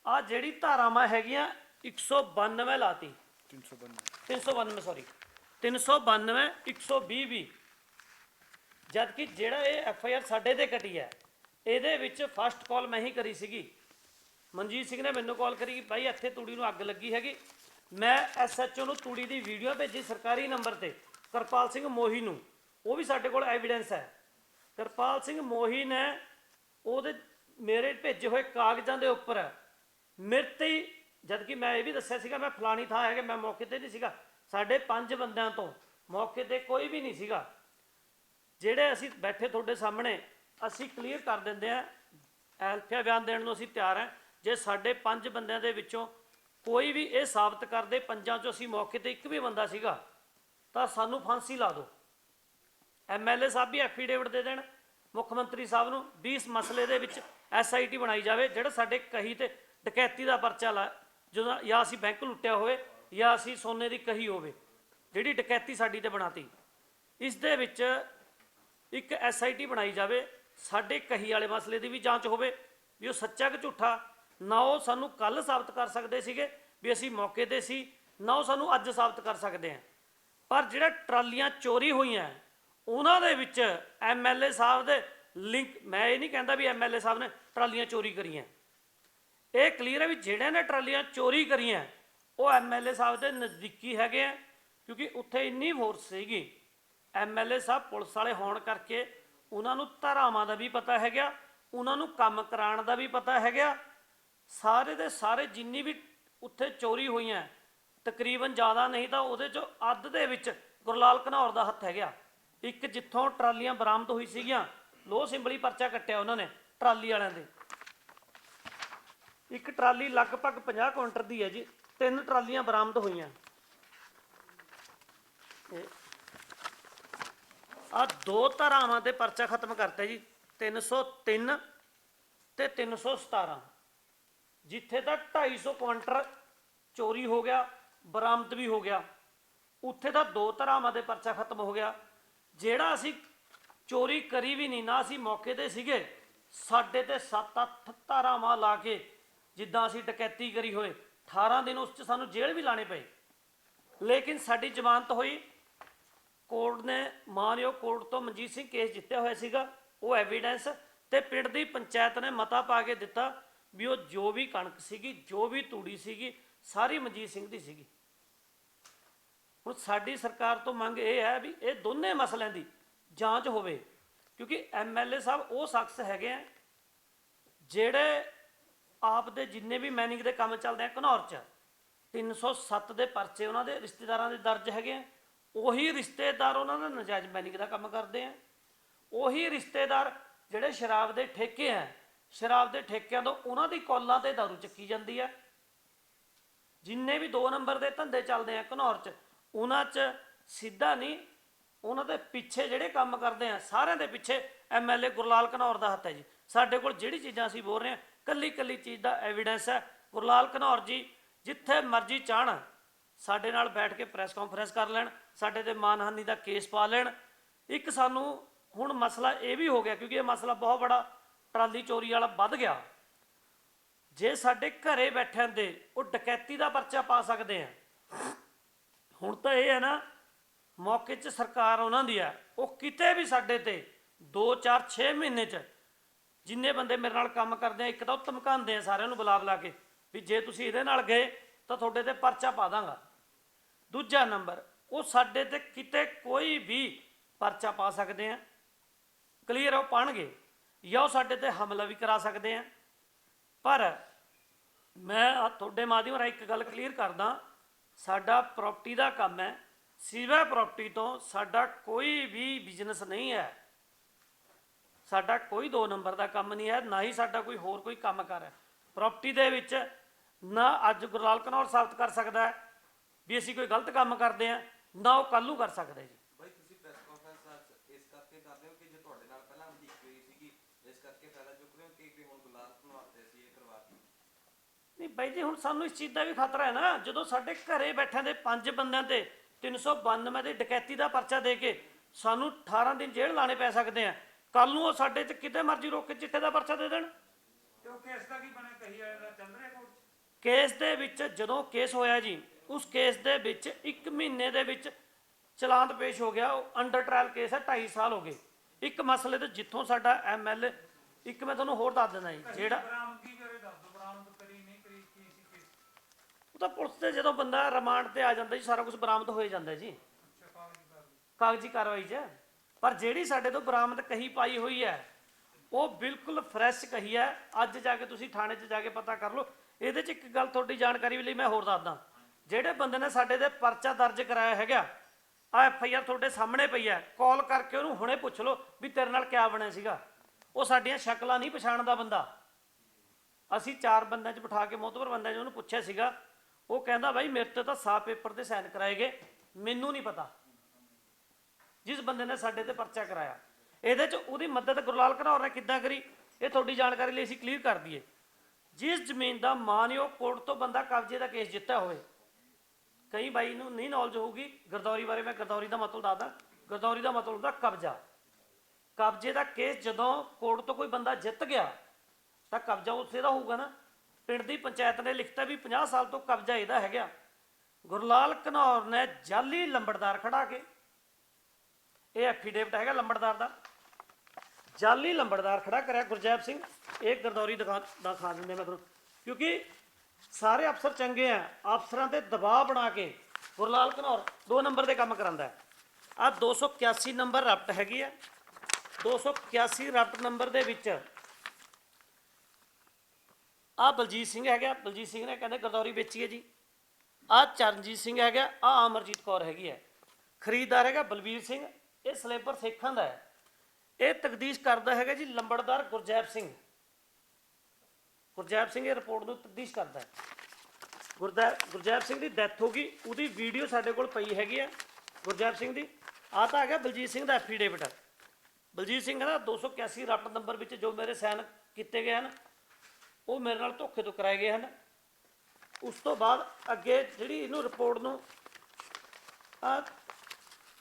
ਆ ਜਿਹੜੀ ਧਾਰਾਵਾਂ ਹੈਗੀਆਂ 192 ਲਾਤੀ। 392 392 ਸੌਰੀ 392 120 ਵੀ। ਜਦ ਕਿ ਜਿਹੜਾ ਇਹ ਐਫ ਆਈ ਆਰ ਸਾਡੇ ਤੇ ਕਟੀ ਹੈ, ਇਹਦੇ ਵਿੱਚ ਫਸਟ ਕਾਲ ਮੈਂ ਹੀ ਕਰੀ ਸੀਗੀ। ਮਨਜੀਤ ਸਿੰਘ ਨੇ ਮੈਨੂੰ ਕਾਲ ਕਰੀ ਕਿ ਭਾਈ ਇੱਥੇ ਤੂੜੀ ਨੂੰ ਅੱਗ ਲੱਗੀ ਹੈਗੀ। ਮੈਂ ਐਸਐਚਓ ਨੂੰ ਤੂੜੀ ਦੀ ਵੀਡੀਓ ਭੇਜੀ ਸਰਕਾਰੀ ਨੰਬਰ ਤੇ, ਕਰਪਾਲ ਸਿੰਘ ਮੋਹੀ ਨੂੰ। ਉਹ ਵੀ ਸਾਡੇ ਕੋਲ ਐਵੀਡੈਂਸ ਹੈ। ਕਰਪਾਲ ਸਿੰਘ ਮੋਹੀ ਨੇ ਉਹਦੇ ਮੇਰੇ ਭੇਜੇ ਹੋਏ ਕਾਗਜ਼ਾਂ ਦੇ ਉੱਪਰ ਮੇਰੇ ਜਦ ਕਿ ਮੈਂ ਇਹ ਵੀ ਦੱਸਿਆ ਸੀਗਾ, ਮੈਂ ਫਲਾਣੀ ਥਾਂ ਹੈਗਾ, ਮੈਂ ਮੌਕੇ ਤੇ ਨਹੀਂ ਸੀਗਾ। ਸਾਡੇ ਪੰਜ ਬੰਦਿਆਂ ਤੋਂ ਮੌਕੇ ਤੇ ਕੋਈ ਵੀ ਨਹੀਂ ਸੀਗਾ। ਜਿਹੜੇ ਅਸੀਂ ਬੈਠੇ ਤੁਹਾਡੇ ਸਾਹਮਣੇ, ਅਸੀਂ ਕਲੀਅਰ ਕਰ ਦਿੰਦੇ ਆ ਐਲਫੀਆ ਬਿਆਨ ਦੇਣ ਨੂੰ ਅਸੀਂ ਤਿਆਰ ਹਾਂ। ਜੇ ਸਾਡੇ ਪੰਜ ਬੰਦਿਆਂ ਦੇ ਵਿੱਚੋਂ ਕੋਈ ਵੀ ਇਹ ਸਾਬਤ ਕਰਦੇ, ਪੰਜਾਂ ਚੋਂ ਅਸੀਂ ਮੌਕੇ ਤੇ ਇੱਕ ਵੀ ਬੰਦਾ ਸੀਗਾ, ਤਾਂ ਸਾਨੂੰ ਫਾਂਸੀ ਲਾ ਦਿਓ। ਐਮਐਲਏ ਸਾਹਿਬ ਵੀ ਐਫੀਡੇਵਿਟ ਦੇ ਦੇਣ, ਮੁੱਖ ਮੰਤਰੀ ਸਾਹਿਬ ਨੂੰ। ਵੀ ਇਸ ਮਸਲੇ ਦੇ ਵਿੱਚ ਐਸਆਈਟੀ ਬਣਾਈ ਜਾਵੇ, ਜਿਹੜਾ ਸਾਡੇ ਕਹੀ ਤੇ ਡਕੈਤੀ ਦਾ ਪਰਚਾ ਲਾ ਜਦੋਂ ਜਾਂ ਅਸੀਂ ਬੈਂਕ ਲੁੱਟਿਆ ਹੋਵੇ ਜਾਂ ਅਸੀਂ ਸੋਨੇ ਦੀ ਕਹੀ ਹੋਵੇ, ਜਿਹੜੀ ਡਕੈਤੀ ਸਾਡੀ ਤੇ ਬਣਾਤੀ, ਇਸ ਦੇ ਵਿੱਚ ਇੱਕ ਐਸਆਈਟੀ ਬਣਾਈ ਜਾਵੇ, ਸਾਡੇ ਕਹੀ ਵਾਲੇ ਮਸਲੇ ਦੀ ਵੀ ਜਾਂਚ ਹੋਵੇ, ਵੀ ਉਹ ਸੱਚਾ ਕਿ ਝੂਠਾ, ਨਾ ਉਹ ਸਾਨੂੰ ਕੱਲ ਸਾਬਤ ਕਰ ਸਕਦੇ ਸੀਗੇ ਵੀ ਅਸੀਂ ਮੌਕੇ ਤੇ ਸੀ, ਨਾ ਉਹ ਸਾਨੂੰ ਅੱਜ ਸਾਬਤ ਕਰ ਸਕਦੇ ਆ। ਪਰ ਜਿਹੜਾ ਟਰਾਲੀਆਂ ਚੋਰੀ ਹੋਈਆਂ, ਉਹਨਾਂ ਦੇ ਵਿੱਚ ਐਮਐਲਏ ਸਾਹਿਬ ਦੇ ਲਿੰਕ, ਮੈਂ ਇਹ ਨਹੀਂ ਕਹਿੰਦਾ ਵੀ ਐਮਐਲਏ ਸਾਹਿਬ ਨੇ ਟਰਾਲੀਆਂ ਚੋਰੀ ਕਰੀਆਂ। ਇਹ ਕਲੀਅਰ ਹੈ ਵੀ ਜਿਹੜੇ ਨੇ ਟਰਾਲੀਆਂ ਚੋਰੀ ਕਰੀਆਂ, ਉਹ ਐਮਐਲਏ ਸਾਹਿਬ ਦੇ ਨਜ਼ਦੀਕੀ ਹੈਗੇ ਆ, ਕਿਉਂਕਿ ਉੱਥੇ ਇੰਨੀ ਫੋਰਸ ਸੀਗੀ। ਐਮਐਲਏ ਸਾਹਿਬ ਪੁਲਿਸ ਵਾਲੇ ਹੋਣ ਕਰਕੇ ਉਹਨਾਂ ਨੂੰ ਧਾਰਾਵਾਂ ਦਾ ਵੀ ਪਤਾ ਹੈਗਾ, ਉਹਨਾਂ ਨੂੰ ਕੰਮ ਕਰਾਉਣ ਦਾ ਵੀ ਪਤਾ ਹੈਗਾ। ਸਾਰੇ ਦੇ ਸਾਰੇ ਜਿੰਨੀ ਵੀ ਉੱਥੇ ਚੋਰੀ ਹੋਈਆਂ, ਤਕਰੀਬਨ ਜ਼ਿਆਦਾ ਨਹੀਂ ਤਾਂ ਉਹਦੇ ਚੋਂ ਅੱਧ ਦੇ ਵਿੱਚ ਗੁਰਲਾਲ ਘਨੌਰ ਦਾ ਹੱਥ ਹੈਗਾ। ਇੱਕ ਜਿੱਥੋਂ ਟਰਾਲੀਆਂ ਬਰਾਮਦ ਹੋਈ ਸੀਗੀਆਂ, ਲੋਹ ਸਿੰਬਲੀ ਪਰਚਾ ਕੱਟਿਆ ਉਹਨਾਂ ਨੇ, ਟਰਾਲੀ ਵਾਲਿਆਂ ਦੇ। ਇੱਕ ਟਰਾਲੀ ਲਗਭਗ 50 ਕੁਇੰਟਲ ਦੀ ਹੈ ਜੀ। ਤਿੰਨ ਟਰਾਲੀਆਂ ਬਰਾਮਦ ਹੋਈਆਂ। ਆ ਦੋ ਧਾਰਾਵਾਂ ਤੇ ਪਰਚਾ ਖਤਮ ਕਰਤਾ ਜੀ। 303 ਤੇ 317 ਜਿੱਥੇ ਤਾਂ 250 ਕੁਇੰਟਲ ਚੋਰੀ ਹੋ ਗਿਆ, ਬਰਾਮਦ ਵੀ ਹੋ ਗਿਆ। ਉੱਥੇ ਦਾ ਦੋ ਧਾਰਾਵਾਂ ਦੇ ਪਰਚਾ ਖਤਮ ਹੋ ਗਿਆ। ਜਿਹੜਾ ਅਸੀਂ ਚੋਰੀ ਕਰੀ ਵੀ ਨਹੀਂ, ਨਾ ਅਸੀਂ ਮੌਕੇ ਤੇ ਸੀਗੇ, ਸਾਡੇ ਤੇ 7-8 ਧਾਰਾਵਾਂ ਲਾ ਕੇ ਜਿੱਦਾਂ ਅਸੀਂ ਡਕੈਤੀ ਕਰੀ ਹੋਏ 18 ਦਿਨ ਉਸ 'ਚ ਸਾਨੂੰ ਜੇਲ੍ਹ ਵੀ ਲਾਣੇ ਪਏ। ਲੇਕਿਨ ਸਾਡੀ ਜ਼ਮਾਨਤ ਹੋਈ, ਕੋਰਟ ਨੇ ਮਾਨਯੋਗ ਕੋਰਟ ਤੋਂ ਮਨਜੀਤ ਸਿੰਘ ਕੇਸ ਜਿੱਤਿਆ ਹੋਇਆ ਸੀਗਾ, ਉਹ ਐਵੀਡੈਂਸ ਤੇ ਪਿੰਡ ਦੀ ਪੰਚਾਇਤ ਨੇ ਮਤਾ ਪਾ ਕੇ ਦਿੱਤਾ ਵੀ ਉਹ ਜੋ ਵੀ ਕਣਕ ਸੀਗੀ, ਜੋ ਵੀ ਤੂੜੀ ਸੀਗੀ, ਸਾਰੀ ਮਨਜੀਤ ਸਿੰਘ ਦੀ ਸੀਗੀ। ਹੁਣ ਸਾਡੀ ਸਰਕਾਰ ਤੋਂ ਮੰਗ ਇਹ ਹੈ ਵੀ ਇਹ ਦੋਨੇ ਮਸਲਿਆਂ ਦੀ ਜਾਂਚ ਹੋਵੇ, ਕਿਉਂਕਿ ਐਮਐਲਏ ਸਾਹਿਬ ਉਹ ਸ਼ਖਸ ਹੈਗੇ ਆ, ਜਿਹੜੇ ਆਪ ਦੇ ਜਿੰਨੇ ਵੀ ਮੈਨਿੰਗ ਦੇ ਕੰਮ ਚੱਲਦੇ ਆ ਘਨੌਰ ਚ 307 ਦੇ ਪਰਚੇ ਉਹਨਾਂ ਦੇ ਰਿਸ਼ਤੇਦਾਰਾਂ ਦੇ ਦਰਜ ਹੈਗੇ ਆ। ਉਹੀ ਰਿਸ਼ਤੇਦਾਰ ਉਹਨਾਂ ਦਾ ਨਜਾਇਜ਼ ਮੈਨਿੰਗ ਦਾ ਕੰਮ ਕਰਦੇ ਆ। ਉਹੀ ਰਿਸ਼ਤੇਦਾਰ ਜਿਹੜੇ ਸ਼ਰਾਬ ਦੇ ਠੇਕੇ ਆ, ਸ਼ਰਾਬ ਦੇ ਠੇਕਿਆਂ ਤੋਂ ਉਹਨਾਂ ਦੀ ਕੌਲਾਂ ਤੇ ਦਾਰੂ ਚੱਕੀ ਜਾਂਦੀ ਆ। ਜਿੰਨੇ ਵੀ 2 ਨੰਬਰ ਦੇ ਧੰਦੇ ਚੱਲਦੇ ਆ ਘਨੌਰ ਚ, ਉਹਨਾਂ ਚ ਸਿੱਧਾ ਨਹੀਂ, ਉਹਨਾਂ ਦੇ ਪਿੱਛੇ ਜਿਹੜੇ ਕੰਮ ਕਰਦੇ ਆ, ਸਾਰਿਆਂ ਦੇ ਪਿੱਛੇ ਐਮਐਲਏ ਗੁਰਲਾਲ ਘਨੌਰ ਦਾ ਹੱਥ ਹੈ ਜੀ। ਸਾਡੇ ਕੋਲ ਜਿਹੜੀ ਚੀਜ਼ਾਂ ਅਸੀਂ ਬੋਲ ਰਹੇ ਹਾਂ ਕੱਲੀ ਕੱਲੀ ਚੀਜ਼ ਦਾ ਐਵੀਡੈਂਸ ਹੈ। ਗੁਰਲਾਲ ਘਨੌਰ ਜੀ, ਜਿੱਥੇ ਮਰਜ਼ੀ ਚਾਹਣ ਸਾਡੇ ਨਾਲ ਬੈਠ ਕੇ ਪ੍ਰੈਸ ਕਾਨਫਰੰਸ ਕਰ ਲੈਣ, ਸਾਡੇ ਤੇ ਮਾਨਹਾਨੀ ਦਾ ਕੇਸ ਪਾ ਲੈਣ। ਇੱਕ ਸਾਨੂੰ ਹੁਣ ਮਸਲਾ ਇਹ ਵੀ ਹੋ ਗਿਆ, ਕਿਉਂਕਿ ਇਹ ਮਸਲਾ ਬਹੁਤ ਬੜਾ ਟਰਾਲੀ ਚੋਰੀ ਵਾਲਾ ਵੱਧ ਗਿਆ। ਜੇ ਸਾਡੇ ਘਰੇ ਬੈਠਿਆਂ ਦੇ ਉਹ ਡਕੈਤੀ ਦਾ ਪਰਚਾ ਪਾ ਸਕਦੇ ਆ, ਹੁਣ ਤਾਂ ਇਹ ਹੈ ਨਾ, ਮੌਕੇ 'ਚ ਸਰਕਾਰ ਉਹਨਾਂ ਦੀ ਆ ਉਹ ਕਿਤੇ ਵੀ ਸਾਡੇ ਤੇ 2 4 6 ਮਹੀਨੇ 'ਚ ਜਿੰਨੇ ਬੰਦੇ ਮੇਰੇ ਨਾਲ ਕੰਮ ਕਰਦੇ ਆ, ਇੱਕ ਤਾਂ ਉਹ ਧਮਕਾਉਂਦੇ ਆ ਸਾਰਿਆਂ ਨੂੰ ਬੁਲਾ ਬੁਲਾ ਕੇ, ਵੀ ਜੇ ਤੁਸੀਂ ਇਹਦੇ ਨਾਲ ਗਏ, ਤਾਂ ਤੁਹਾਡੇ ਤੇ ਪਰਚਾ ਪਾ ਦਾਂਗਾ। ਦੂਜਾ ਨੰਬਰ, ਉਹ ਸਾਡੇ ਤੇ ਕਿਤੇ ਕੋਈ ਵੀ ਪਰਚਾ ਪਾ ਸਕਦੇ ਆ। ਕਲੀਅਰ ਉਹ ਪਾਣਗੇ। ਜਾਂ ਉਹ ਸਾਡੇ ਤੇ ਹਮਲਾ ਵੀ ਕਰਾ ਸਕਦੇ ਆ। ਪਰ ਮੈਂ ਤੁਹਾਡੇ ਮਾਧਿਅਮ ਰਾਹੀਂ ਇੱਕ ਗੱਲ ਕਲੀਅਰ ਕਰਦਾ, ਸਾਡਾ ਪ੍ਰਾਪਰਟੀ ਦਾ ਕੰਮ ਹੈ, ਸਿਵਾ ਪ੍ਰਾਪਰਟੀ ਤੋਂ ਸਾਡਾ ਕੋਈ ਵੀ ਬਿਜ਼ਨਸ ਨਹੀਂ ਹੈ। ਸਾਡਾ ਕੋਈ 2 ਨੰਬਰ ਦਾ ਕੰਮ ਨਹੀਂ ਹੈ ਨਾ ਹੀ ਸਾਡਾ ਕੋਈ ਹੋਰ ਕੋਈ ਕੰਮ ਕਰ ਹੈ। ਪ੍ਰਾਪਰਟੀ ਦੇ ਵਿੱਚ ਨਾ ਅੱਜ ਗੁਰਲਾਲ ਘਨੌਰ ਸਾਬਤ ਕਰ ਸਕਦਾ ਹੈ ਵੀ ਅਸੀਂ ਕੋਈ ਗਲਤ ਕੰਮ ਕਰਦੇ ਆ ਨਾ ਉਹ ਕੱਲ੍ਹ ਨੂੰ ਕਰ ਸਕਦਾ ਜੀ। ਬਾਈ ਤੁਸੀਂ ਪ੍ਰੈਸ ਕਾਨਫਰੰਸ ਅੱਜ ਇਸ ਕਰਕੇ ਕਰਦੇ ਹੋ ਕਿ ਜੇ ਤੁਹਾਡੇ ਨਾਲ ਪਹਿਲਾਂ ਵਧੀਕ ਹੋਈ ਸੀਗੀ ਇਸ ਕਰਕੇ ਫਾਇਦਾ ਚੁੱਕ ਰਹੇ ਹੋ ਕਿ ਕਿ ਹੁਣ ਗੁਲਾਬ ਬਣਵਾਤੇ ਸੀ ਇਹ ਕਰਵਾਤੀ ਨਹੀਂ ਬਾਈ ਜੀ ਹੁਣ ਸਾਨੂੰ ਇਸ ਚੀਜ਼ ਦਾ ਵੀ ਖਤਰਾ ਹੈ ਨਾ ਜਦੋਂ ਸਾਡੇ ਘਰੇ ਬੈਠਿਆਂ ਦੇ ਪੰਜ ਬੰਦਿਆਂ ਤੇ 392 ਦੇ ਡਕੈਤੀ ਦਾ ਪਰਚਾ ਦੇ ਕੇ ਸਾਨੂੰ 18 ਦਿਨ ਜੇਲ੍ਹ ਲਾਣੇ ਪੈ ਸਕਦੇ ਆ ਕੱਲ ਨੂੰ ਉਹ ਸਾਡੇ ਤੇ ਕਿਤੇ ਮਰਜ਼ੀ ਰੋਕ ਕੇ ਚਿੱਟੇ ਦਾ ਪਰਚਾ ਦੇ ਦੇਣ। ਤੇ ਉਹ ਕੇਸ ਦਾ ਕੀ ਬਣਿਆ? ਕਹੀ ਵਾਲੇ ਦਾ ਚੱਲ ਰਿਹਾ ਕੋਰਟ 'ਚ? ਕੇਸ ਦੇ ਵਿੱਚ ਜਦੋਂ ਕੇਸ ਹੋਇਆ ਜੀ ਉਸ ਕੇਸ ਦੇ ਵਿੱਚ 1 ਮਹੀਨੇ ਦੇ ਵਿੱਚ ਚਲਾਨ ਪੇਸ਼ ਹੋ ਗਿਆ। ਉਹ ਅੰਡਰ ਟ੍ਰਾਇਲ ਕੇਸ ਹੈ 2.5 ਸਾਲ ਹੋ ਗਏ। ਇੱਕ ਮਸਲੇ ਤੇ ਜਿੱਥੋਂ ਸਾਡਾ ਐਮਐਲਏ ਇੱਕ ਮੈਂ ਤੁਹਾਨੂੰ ਹੋਰ ਦੱਸ ਦਿੰਦਾ ਜੀ ਜਿਹੜਾ ਬਰਾਮਦ ਕੀ ਕਰੇ ਦੱਸ ਦੋ ਬਰਾਮਦ ਕਰੀ ਨਹੀਂ ਕਰੀ ਕੀ ਸੀ ਕੇਸ ਉਹ ਤਾਂ ਪੁਲਿਸ ਤੇ ਜਦੋਂ ਬੰਦਾ ਰਿਮਾਂਡ ਤੇ ਆ ਜਾਂਦਾ ਜੀ ਸਾਰਾ ਕੁਝ ਬਰਾਮਦ ਹੋ ਜਾਂਦਾ ਜੀ। ਕਾਗਜ਼ ਕਰ ਲਈ ਕਾਗਜ਼ੀ ਕਾਰਵਾਈ 'ਚ। ਪਰ ਜਿਹੜੀ ਸਾਡੇ ਤੋਂ ਬਰਾਮਦ ਕਹੀ ਪਾਈ ਹੋਈ ਹੈ, ਉਹ ਬਿਲਕੁਲ ਫਰੈਸ਼ ਕਹੀ ਹੈ। ਅੱਜ ਜਾ ਕੇ ਤੁਸੀਂ ਥਾਣੇ 'ਚ ਜਾ ਕੇ ਪਤਾ ਕਰ ਲਓ। ਇਹਦੇ 'ਚ ਇੱਕ ਗੱਲ ਤੁਹਾਡੀ ਜਾਣਕਾਰੀ ਲਈ ਮੈਂ ਹੋਰ ਦੱਸਦਾ। ਜਿਹੜੇ ਬੰਦੇ ਨੇ ਸਾਡੇ ਤੇ ਪਰਚਾ ਦਰਜ ਕਰਾਇਆ ਹੈਗਾ ਆ ਐਫ ਆਈ ਆਰ ਤੁਹਾਡੇ ਸਾਹਮਣੇ ਪਈ ਹੈ। ਕਾਲ ਕਰਕੇ ਉਹਨੂੰ ਹੁਣੇ ਪੁੱਛ ਲਓ ਵੀ ਤੇਰੇ ਨਾਲ ਕਿਆ ਬਣਿਆ ਸੀਗਾ। ਉਹ ਸਾਡੀਆਂ ਸ਼ਕਲਾਂ ਨਹੀਂ ਪਛਾਣਦਾ ਬੰਦਾ। ਅਸੀਂ ਚਾਰ ਬੰਦਿਆਂ 'ਚ ਬਿਠਾ ਕੇ ਮੋਤਬਰ ਬੰਦਿਆਂ 'ਚ ਉਹਨੂੰ ਪੁੱਛਿਆ ਸੀਗਾ। ਉਹ ਕਹਿੰਦਾ, ਬਾਈ, ਮੇਰੇ ਤੇ ਤਾਂ ਸਾਫ਼ ਪੇਪਰ ਤੇ ਸਾਈਨ ਕਰਾਏ ਗਏ। ਮੈਨੂੰ ਨਹੀਂ ਪਤਾ। ਜਿਸ ਬੰਦੇ ਨੇ ਸਾਡੇ ਤੇ ਪਰਚਾ ਕਰਾਇਆ। ਇਹਦੇ 'ਚ ਉਹਦੀ ਮਦਦ ਗੁਰਲਾਲ ਘਨੌਰ ਨੇ ਕਿੱਦਾਂ ਕਰੀ? ਇਹ ਤੁਹਾਡੀ ਜਾਣਕਾਰੀ ਲਈ ਅਸੀਂ ਕਲੀਅਰ ਕਰ ਦਈਏ। ਜਿਸ ਜ਼ਮੀਨ ਦਾ ਮਾਨਯੋਗ ਕੋਰਟ ਤੋਂ ਬੰਦਾ ਕਬਜ਼ੇ ਦਾ ਕੇਸ ਜਿੱਤਿਆ ਹੋਵੇ। ਕਈ ਬਾਈ ਨੂੰ ਨਹੀਂ ਨੌਲੇਜ ਹੋਊਗੀ। ਗਰਦੌਰੀ ਬਾਰੇ ਮੈਂ ਗਰਦੌਰੀ ਦਾ ਮਤਲਬ ਦੱਸਦਾ। ਗਰਦੌਰੀ ਦਾ ਮਤਲਬ ਹੁੰਦਾ ਕਬਜ਼ਾ। ਕਬਜ਼ੇ ਦਾ ਕੇਸ ਜਦੋਂ ਕੋਰਟ ਤੋਂ ਕੋਈ ਬੰਦਾ ਜਿੱਤ ਗਿਆ, ਤਾਂ ਕਬਜ਼ਾ ਉਸੇ ਦਾ ਹੋਊਗਾ ਨਾ। ਪਿੰਡ ਦੀ ਪੰਚਾਇਤ ਨੇ ਲਿਖਤਾ ਵੀ 50 ਸਾਲ ਤੋਂ ਕਬਜ਼ਾ ਇਹਦਾ ਹੈਗਾ। ਗੁਰਲਾਲ ਘਨੌਰ ਨੇ ਜਾਲੀ ਲੰਬੜਦਾਰ ਖੜਾ ਕੇ ਇਹ ਐਫੀਡੇਵਿਟ ਹੈਗਾ ਲੰਬੜਦਾਰ ਦਾ। ਜਾਲੀ ਲੰਬੜਦਾਰ ਖੜਾ ਕਰਿਆ ਗੁਰਜੈਬ ਸਿੰਘ। ਇਹ ਗਰਦੌਰੀ ਦਿਖਾ ਦਿਖਾ ਦਿੰਦੇ ਮੈਂ ਤੁਹਾਨੂੰ। ਕਿਉਂਕਿ ਸਾਰੇ ਅਫਸਰ ਚੰਗੇ ਆ। ਅਫਸਰਾਂ ਤੇ ਦਬਾਅ ਬਣਾ ਕੇ ਗੁਰਲਾਲ ਘਨੌਰ ਦੋ ਨੰਬਰ ਦੇ ਕੰਮ ਕਰਾਂਦਾ ਆ 281 ਨੰਬਰ ਰਪਟ ਹੈਗੀ ਆ। 281 ਰਪਟ ਨੰਬਰ ਦੇ ਵਿੱਚ ਆ ਬਲਜੀਤ ਸਿੰਘ ਹੈਗਾ। ਬਲਜੀਤ ਸਿੰਘ ਨੇ ਕਹਿੰਦੇ ਗਰਦੌਰੀ ਵੇਚੀ ਹੈ ਜੀ। ਆ ਚਰਨਜੀਤ ਸਿੰਘ ਹੈਗਾ। ਆ ਅਮਰਜੀਤ ਕੌਰ ਹੈਗੀ ਹੈ। ਖਰੀਦਦਾਰ ਹੈਗਾ ਬਲਬੀਰ ਸਿੰਘ। ਇਹ ਸਲੇਬਰ ਸਿੱਖਾਂ ਦਾ ਹੈ। ਇਹ ਤਕਦੀਸ਼ ਕਰਦਾ ਹੈਗਾ ਜੀ ਲੰਬੜਦਾਰ ਗੁਰਜੈਬ ਸਿੰਘ। ਗੁਰਜੈਬ ਸਿੰਘ ਇਹ ਰਿਪੋਰਟ ਨੂੰ ਤਕਦੀਸ਼ ਕਰਦਾ ਹੈ। ਗੁਰਜੈਬ ਸਿੰਘ ਦੀ ਡੈਥ ਹੋ ਗਈ, ਉਹਦੀ ਵੀਡੀਓ ਸਾਡੇ ਕੋਲ ਪਈ ਹੈਗੀ ਹੈ ਗੁਰਜੈਬ ਸਿੰਘ ਦੀ ਆ ਤਾਂ ਹੈਗਾ ਬਲਜੀਤ ਸਿੰਘ ਦਾ ਐਫੀਡੇਵਿਟ ਬਲਜੀਤ ਸਿੰਘ ਦਾ 281 ਰੱਟ ਨੰਬਰ ਵਿੱਚ ਜੋ ਮੇਰੇ ਸਾਈਨ ਕੀਤੇ ਗਏ ਹਨ, ਉਹ ਮੇਰੇ ਨਾਲ ਧੋਖੇ ਤੋਂ ਕਰਾਏ ਗਏ ਹਨ। ਉਸ ਤੋਂ ਬਾਅਦ ਅੱਗੇ ਜਿਹੜੀ ਇਹਨੂੰ ਰਿਪੋਰਟ ਨੂੰ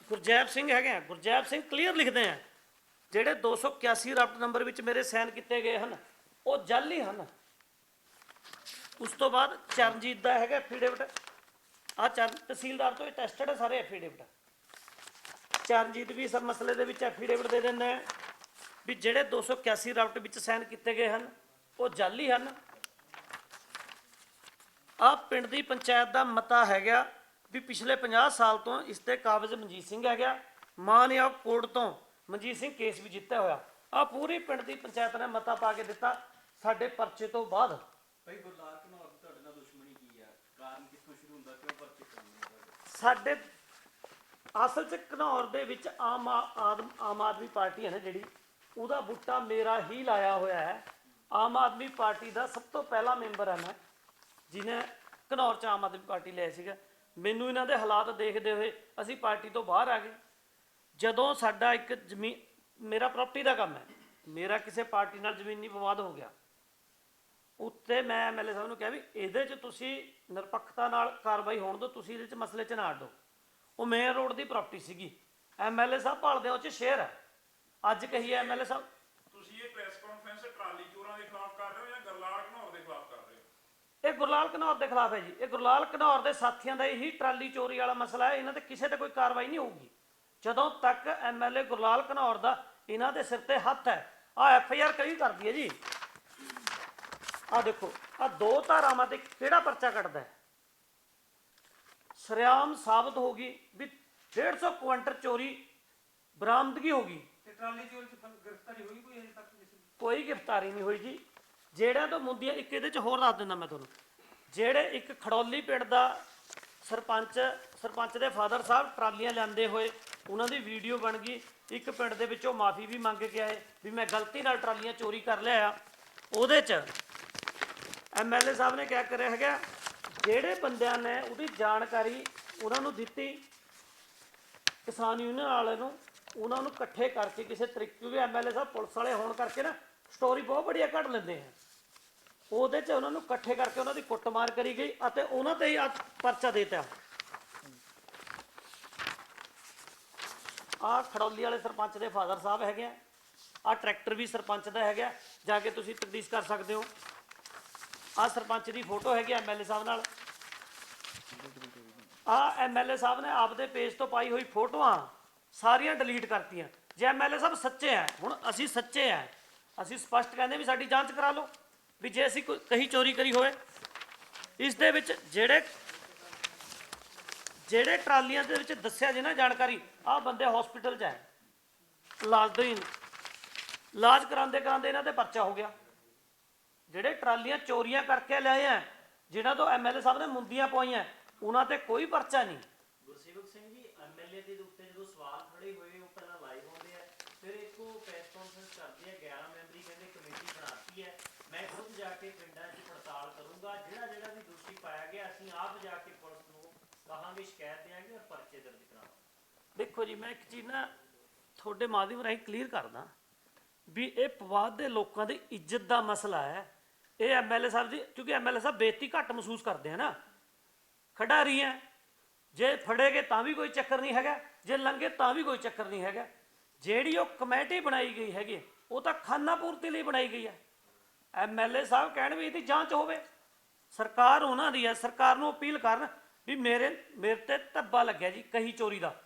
ਗੁਰਜੈਬ ਸਿੰਘ ਹੈਗੇ ਆ। ਗੁਰਜੈਬ ਸਿੰਘ ਕਲੀਅਰ ਲਿਖਦੇ ਆ। ਜਿਹੜੇ 281 ਰਪਟ ਨੰਬਰ ਵਿੱਚ ਮੇਰੇ ਸਾਈਨ ਕੀਤੇ ਗਏ ਹਨ, ਉਹ ਜਾਲੀ ਹਨ। ਉਸ ਤੋਂ ਬਾਅਦ ਚਰਨਜੀਤ ਦਾ ਹੈਗਾ ਐਫੀਡੇਵਿਟ ਆ ਚਰਨ ਤਹਿਸੀਲਦਾਰ ਤੋਂ ਇਹ ਟੈਸਟਡ ਹੈ ਸਾਰੇ ਐਫੀਡੇਵਿਟ ਚਰਨਜੀਤ ਵੀ ਸਰ ਮਸਲੇ ਦੇ ਵਿੱਚ ਐਫੀਡੇਵਿਟ ਦੇ ਦਿੰਦਾ ਹੈ ਵੀ ਜਿਹੜੇ 281 ਰਪਟ ਵਿੱਚ ਸਾਈਨ ਕੀਤੇ ਗਏ ਹਨ, ਉਹ ਜਾਲੀ ਹਨ। ਆ ਪਿੰਡ ਦੀ ਪੰਚਾਇਤ ਦਾ ਮਤਾ ਹੈਗਾ ਵੀ ਪਿਛਲੇ 50 ਸਾਲ ਤੋਂ ਇਸ ਤੇ ਕਾਬਜ਼ ਮਨਜੀਤ ਸਿੰਘ ਹੈਗਾ ਮਾਨਯੋਗ ਕੋਰਟ ਤੋਂ ਮਨਜੀਤ ਸਿੰਘ ਕੇਸ ਵੀ ਜਿੱਤਿਆ ਹੋਇਆ। ਆ ਪੂਰੀ ਪਿੰਡ ਦੀ ਪੰਚਾਇਤ ਨੇ ਮਤਾ ਪਾ ਕੇ ਦਿੱਤਾ ਸਾਡੇ ਪਰਚੇ ਤੋਂ ਬਾਅਦ। ਭਾਈ ਗੁਰਲਾਲ ਘਨੌਰ ਦੀ ਤੁਹਾਡੇ ਨਾਲ ਦੁਸ਼ਮਣੀ ਕੀ ਆ? ਕਾਰਨ ਕਿੱਥੋਂ ਸ਼ੁਰੂ ਹੁੰਦਾ ਕਿਉਂ ਪਰਚੇ ਕਰਾਉਂਦੇ ਸਾਡੇ ਅਸਲ 'ਚ ਘਨੌਰ ਦੇ ਵਿੱਚ ਆਮ ਆਦਮ ਆਮ ਆਦਮੀ ਪਾਰਟੀ ਹੈ ਨਾ ਜਿਹੜੀ ਉਹਦਾ ਬੁੱਟਾ ਮੇਰਾ ਹੀ ਲਾਇਆ ਹੋਇਆ ਹੈ। ਆਮ ਆਦਮੀ ਪਾਰਟੀ ਦਾ ਸਭ ਤੋਂ ਪਹਿਲਾ ਮੈਂਬਰ ਹੈ ਮੈਂ ਜਿਹਨੇ ਘਨੌਰ 'ਚ ਆਮ ਆਦਮੀ ਪਾਰਟੀ ਲਿਆ ਸੀਗਾ। ਮੈਨੂੰ ਇਹਨਾਂ ਦੇ ਹਾਲਾਤ ਦੇਖਦੇ ਹੋਏ ਅਸੀਂ ਪਾਰਟੀ ਤੋਂ ਬਾਹਰ ਆ ਗਏ। ਜਦੋਂ ਸਾਡਾ ਇੱਕ ਜ਼ਮੀਨ ਮੇਰਾ ਪ੍ਰਾਪਰਟੀ ਦਾ ਕੰਮ ਹੈ। ਮੇਰਾ ਕਿਸੇ ਪਾਰਟੀ ਨਾਲ ਜ਼ਮੀਨੀ ਵਿਵਾਦ ਹੋ ਗਿਆ। ਉੱਤੇ ਮੈਂ ਐਮਐਲਏ ਸਾਹਿਬ ਨੂੰ ਕਿਹਾ ਵੀ ਇਹਦੇ 'ਚ ਤੁਸੀਂ ਨਿਰਪੱਖਤਾ ਨਾਲ ਕਾਰਵਾਈ ਹੋਣ ਦਿਓ, ਤੁਸੀਂ ਇਹਦੇ 'ਚ ਮਸਲੇ 'ਚ ਨਾ ਅੜੋ ਉਹ ਮੇਨ ਰੋਡ ਦੀ ਪ੍ਰਾਪਰਟੀ ਸੀਗੀ। ਐਮਐਲਏ ਸਾਹਿਬ ਭਾਲਦੇ ਉਹ 'ਚ ਸ਼ੇਅਰ ਹੈ। ਅੱਜ ਕਹੀ ਐਮਐਲਏ ਸਾਹਿਬ ਤੁਸੀਂ ਇਹ ਪ੍ਰੈਸ ਕਾਨਫਰੰਸ ਟਰਾਲੀ ਚੋਰਾਂ ਦੇ ਖਿਲਾਫ ਕਰ ਰਹੇ ਹੋ ਜਾਂ ਗਰਲਾਲ ਘਨੌਰ ਦੇ ਖਿਲਾਫ ਕਰ ਰਹੇ ਹੋ ਇਹ ਗੁਰਲਾਲ ਘਨੌਰ ਦੇ ਖਿਲਾਫ ਹੈ ਜੀ। ਇਹ ਗੁਰਲਾਲ ਘਨੌਰ ਦੇ ਸਾਥੀਆਂ ਦਾ ਇਹੀ ਟਰਾਲੀ ਚੋਰੀ ਵਾਲਾ ਮਸਲਾ ਹੈ। ਇਹਨਾਂ ਤੇ ਕਿਸੇ ਤੇ ਕੋਈ ਕਾਰਵਾਈ ਨਹੀਂ ਹੋਊਗੀ। ਜਦੋਂ ਤੱਕ ਐਮਐਲਏ ਗੁਰਲਾਲ ਘਨੌਰ ਦਾ ਇਹਨਾਂ ਦੇ ਸਿਰ ਤੇ ਹੱਥ ਹੈ ਆ ਐਫਆਈਆਰ ਕਈ ਕਰਦੀ ਹੈ ਜੀ। ਆ ਦੇਖੋ ਆ ਦੋ ਧਾਰਾਵਾਂ ਤੇ ਕਿਹੜਾ ਪਰਚਾ ਕੱਟਦਾ ਹੈ? ਸਰਿਆਮ ਸਾਬਤ ਹੋ ਗਈ ਵੀ 150 ਕੁਇੰਟਲ ਚੋਰੀ ਬਰਾਮਦਗੀ ਹੋ ਗਈ। ਤੇ ਟਰਾਲੀ ਚੋਰੀ ਚ ਗ੍ਰਿਫਤਾਰੀ ਹੋਈ ਕੋਈ ਅਜੇ ਤੱਕ ਕਿਸੇ ਦੀ? ਕੋਈ ਗ੍ਰਿਫਤਾਰੀ ਨਹੀਂ ਹੋਈ ਜੀ। ਜਿਹੜਿਆਂ ਤੋਂ ਮੁੰਦੀਆਂ ਇੱਕ ਇਹਦੇ ਚ ਹੋਰ ਦੱਸ ਦਿੰਦਾ ਮੈਂ ਤੁਹਾਨੂੰ। ਜਿਹੜੇ ਇੱਕ ਖੜੌਲੀ ਪਿੰਡ ਦਾ ਸਰਪੰਚ ਸਰਪੰਚ ਦੇ ਫਾਦਰ ਸਾਹਿਬ ਟਰਾਲੀਆਂ ਲਿਆਂਦੇ ਹੋਏ, ਉਹਨਾਂ ਦੀ ਵੀਡੀਓ ਬਣ ਗਈ। ਇੱਕ ਪਿੰਡ ਦੇ ਵਿੱਚੋਂ ਮਾਫੀ ਵੀ ਮੰਗ ਕੇ ਆਏ ਵੀ ਮੈਂ ਗਲਤੀ ਨਾਲ ਟਰਾਲੀਆਂ ਚੋਰੀ ਕਰ ਲਿਆ ਉਹਦੇ ਚ ਐਮਐਲਏ ਸਾਹਿਬ ਨੇ ਕਿਆ ਕਰਿਆ ਹੈਗਾ, ਜਿਹੜੇ ਬੰਦਿਆਂ ਨੇ ਉਹਦੀ ਜਾਣਕਾਰੀ ਉਹਨਾਂ ਨੂੰ ਦਿੱਤੀ, ਕਿਸਾਨ ਯੂਨੀਅਨ ਵਾਲੇ ਨੂੰ, ਉਹਨਾਂ ਨੂੰ ਇਕੱਠੇ ਕਰਕੇ ਕਿਸੇ ਤਰੀਕੇ ਕਿਉਂਕਿ ਐਮਐਲਏ ਸਾਹਿਬ ਪੁਲਿਸ ਵਾਲੇ ਹੋਣ ਕਰਕੇ ਨਾ ਸਟੋਰੀ ਬਹੁਤ ਵਧੀਆ ਕੱਢ ਲੈਂਦੇ ਆ। ਉਹਦੇ 'ਚ ਉਹਨਾਂ ਨੂੰ ਇਕੱਠੇ ਕਰਕੇ ਉਹਨਾਂ ਦੀ ਕੁੱਟਮਾਰ ਕਰੀ ਗਈ ਅਤੇ ਉਹਨਾਂ ਤੇ ਹੀ ਅੱਜ ਪਰਚਾ ਦੇਤਾ। ਆ ਖੜੌਲੀ ਵਾਲੇ ਸਰਪੰਚ ਦੇ ਫਾਦਰ ਸਾਹਿਬ ਹੈਗੇ ਆ। ਆ ਟਰੈਕਟਰ ਵੀ ਸਰਪੰਚ ਦਾ ਹੈਗਾ। ਜਾ ਕੇ ਤੁਸੀਂ ਤਕਦੀਸ ਕਰ ਸਕਦੇ ਹੋ। ਆ ਸਰਪੰਚ ਦੀ ਫੋਟੋ ਹੈਗੀ ਐਮਐਲਏ ਸਾਹਿਬ ਨਾਲ। ਆ ਐਮਐਲਏ ਸਾਹਿਬ ਨੇ ਆਪਦੇ ਪੇਜ ਤੋਂ ਪਾਈ ਹੋਈ ਫੋਟੋਆਂ ਸਾਰੀਆਂ ਡਿਲੀਟ ਕਰਤੀਆਂ। ਜੇ ਐਮਐਲਏ ਸਾਹਿਬ ਸੱਚੇ ਆ, ਹੁਣ ਅਸੀਂ ਸੱਚੇ ਆ, ਅਸੀਂ ਸਪਸ਼ਟ ਕਹਿੰਦੇ ਵੀ ਸਾਡੀ ਜਾਂਚ ਕਰਾ ਲਓ। ਵੀ ਜੇ ਅਸੀਂ ਕੋਈ ਕਹੀ ਚੋਰੀ ਕਰੀ ਹੋਵੇ, ਇਸ ਦੇ ਵਿੱਚ ਜਿਹੜੇ ਜਿਹੜੇ ਟਰਾਲੀਆਂ ਦੇ ਵਿੱਚ ਦੱਸਿਆ ਜੇ ਨਾ ਜਾਣਕਾਰੀ ਆ ਬੰਦੇ ਹਸਪੀਟਲ 'ਚ ਹੈ। ਇਲਾਜ ਦੇ ਇਲਾਜ ਕਰਾਉਂਦੇ ਕਰਾਉਂਦੇ ਇਹਨਾਂ ਤੇ ਪਰਚਾ ਹੋ ਗਿਆ। ਜਿਹੜੇ ਟਰਾਲੀਆਂ ਚੋਰੀਆਂ ਕਰਕੇ ਲਿਆਏ ਆ, ਜਿਨ੍ਹਾਂ ਤੋਂ ਐਮਐਲਏ ਸਾਹਿਬ ਨੇ ਮੁੰਦੀਆਂ ਪਵਾਈਆਂ, ਉਹਨਾਂ ਤੇ ਕੋਈ ਪਰਚਾ ਨਹੀਂ। ਗੁਰਸੇਵਕ ਸਿੰਘ ਜੀ ਐਮਐਲਏ ਦੇ ਉੱਤੇ ਜਦੋਂ ਸਵਾਲ ਖੜੇ ਹੋਏ, ਉਹ ਪਹਿਲਾਂ ਲਾਈਵ ਹੁੰਦੇ ਆ, ਫਿਰ ਇੱਕ ਪ੍ਰੈਸ ਕਾਨਫਰੰਸ ਕਰਦੇ ਆ 11 ਮੈਂਬਰੀ ਕਹਿੰਦੇ ਕਮੇਟੀ ਬਣਾਤੀ ਹੈ। ਮੈਂ ਖੁਦ ਜਾ ਕੇ ਪਿੰਡਾਂ 'ਚ ਪੜਤਾਲ ਕਰੂੰਗਾ, ਜਿਹੜਾ ਜਿਹੜਾ ਵੀ ਦੋਸ਼ੀ ਪਾਇਆ ਗਿਆ, ਅਸੀਂ ਆਪ ਜਾ ਕੇ ਪੁਲਿਸ ਨੂੰ ਕਹਾਂਗੇ ਸ਼ਿਕਾਇਤ ਦੇਵਾਂਗੇ ਔਰ ਪਰਚੇ ਦਰਜ ਕਰਾਵਾਂਗੇ। ਦੇਖੋ ਜੀ, ਮੈਂ ਇੱਕ ਚੀਜ਼ ਨਾ ਤੁਹਾਡੇ ਮਾਧਿਅਮ ਰਾਹੀਂ ਕਲੀਅਰ ਕਰਦਾ ਵੀ ਇਹ ਪਵਾਦ ਦੇ ਲੋਕਾਂ ਦੀ ਇੱਜ਼ਤ ਦਾ ਮਸਲਾ ਹੈ। ਇਹ ਐਮਐਲਏ ਸਾਹਿਬ ਜੀ, ਕਿਉਂਕਿ ਐਮਐਲਏ ਸਾਹਿਬ ਬੇਇੱਜ਼ਤੀ ਘੱਟ ਮਹਿਸੂਸ ਕਰਦੇ ਆ ਨਾ। ਖਿਡਾਰੀ ਹੈ। ਜੇ ਫੜੇਗੇ ਤਾਂ ਵੀ ਕੋਈ ਚੱਕਰ ਨਹੀਂ ਹੈਗਾ, ਜੇ ਲੰਗੇ ਤਾਂ ਵੀ ਕੋਈ ਚੱਕਰ ਨਹੀਂ ਹੈਗਾ। ਜਿਹੜੀ ਉਹ ਕਮੇਟੀ ਬਣਾਈ ਗਈ ਹੈਗੀ, ਉਹ ਤਾਂ ਖਾਨਾ ਪੂਰਤੀ ਲਈ ਬਣਾਈ ਗਈ ਹੈ। ਐਮਐਲਏ ਸਾਹਿਬ ਕਹਿਣ ਵੀ ਇਹਦੀ ਜਾਂਚ ਹੋਵੇ। ਸਰਕਾਰ ਉਹਨਾਂ ਦੀ ਹੈ, ਸਰਕਾਰ ਨੂੰ ਅਪੀਲ ਕਰਨ ਵੀ ਮੇਰੇ ਮੇਰੇ ਤੇ ਧੱਬਾ ਲੱਗਿਆ ਜੀ ਕਹੀ ਚੋਰੀ ਦਾ।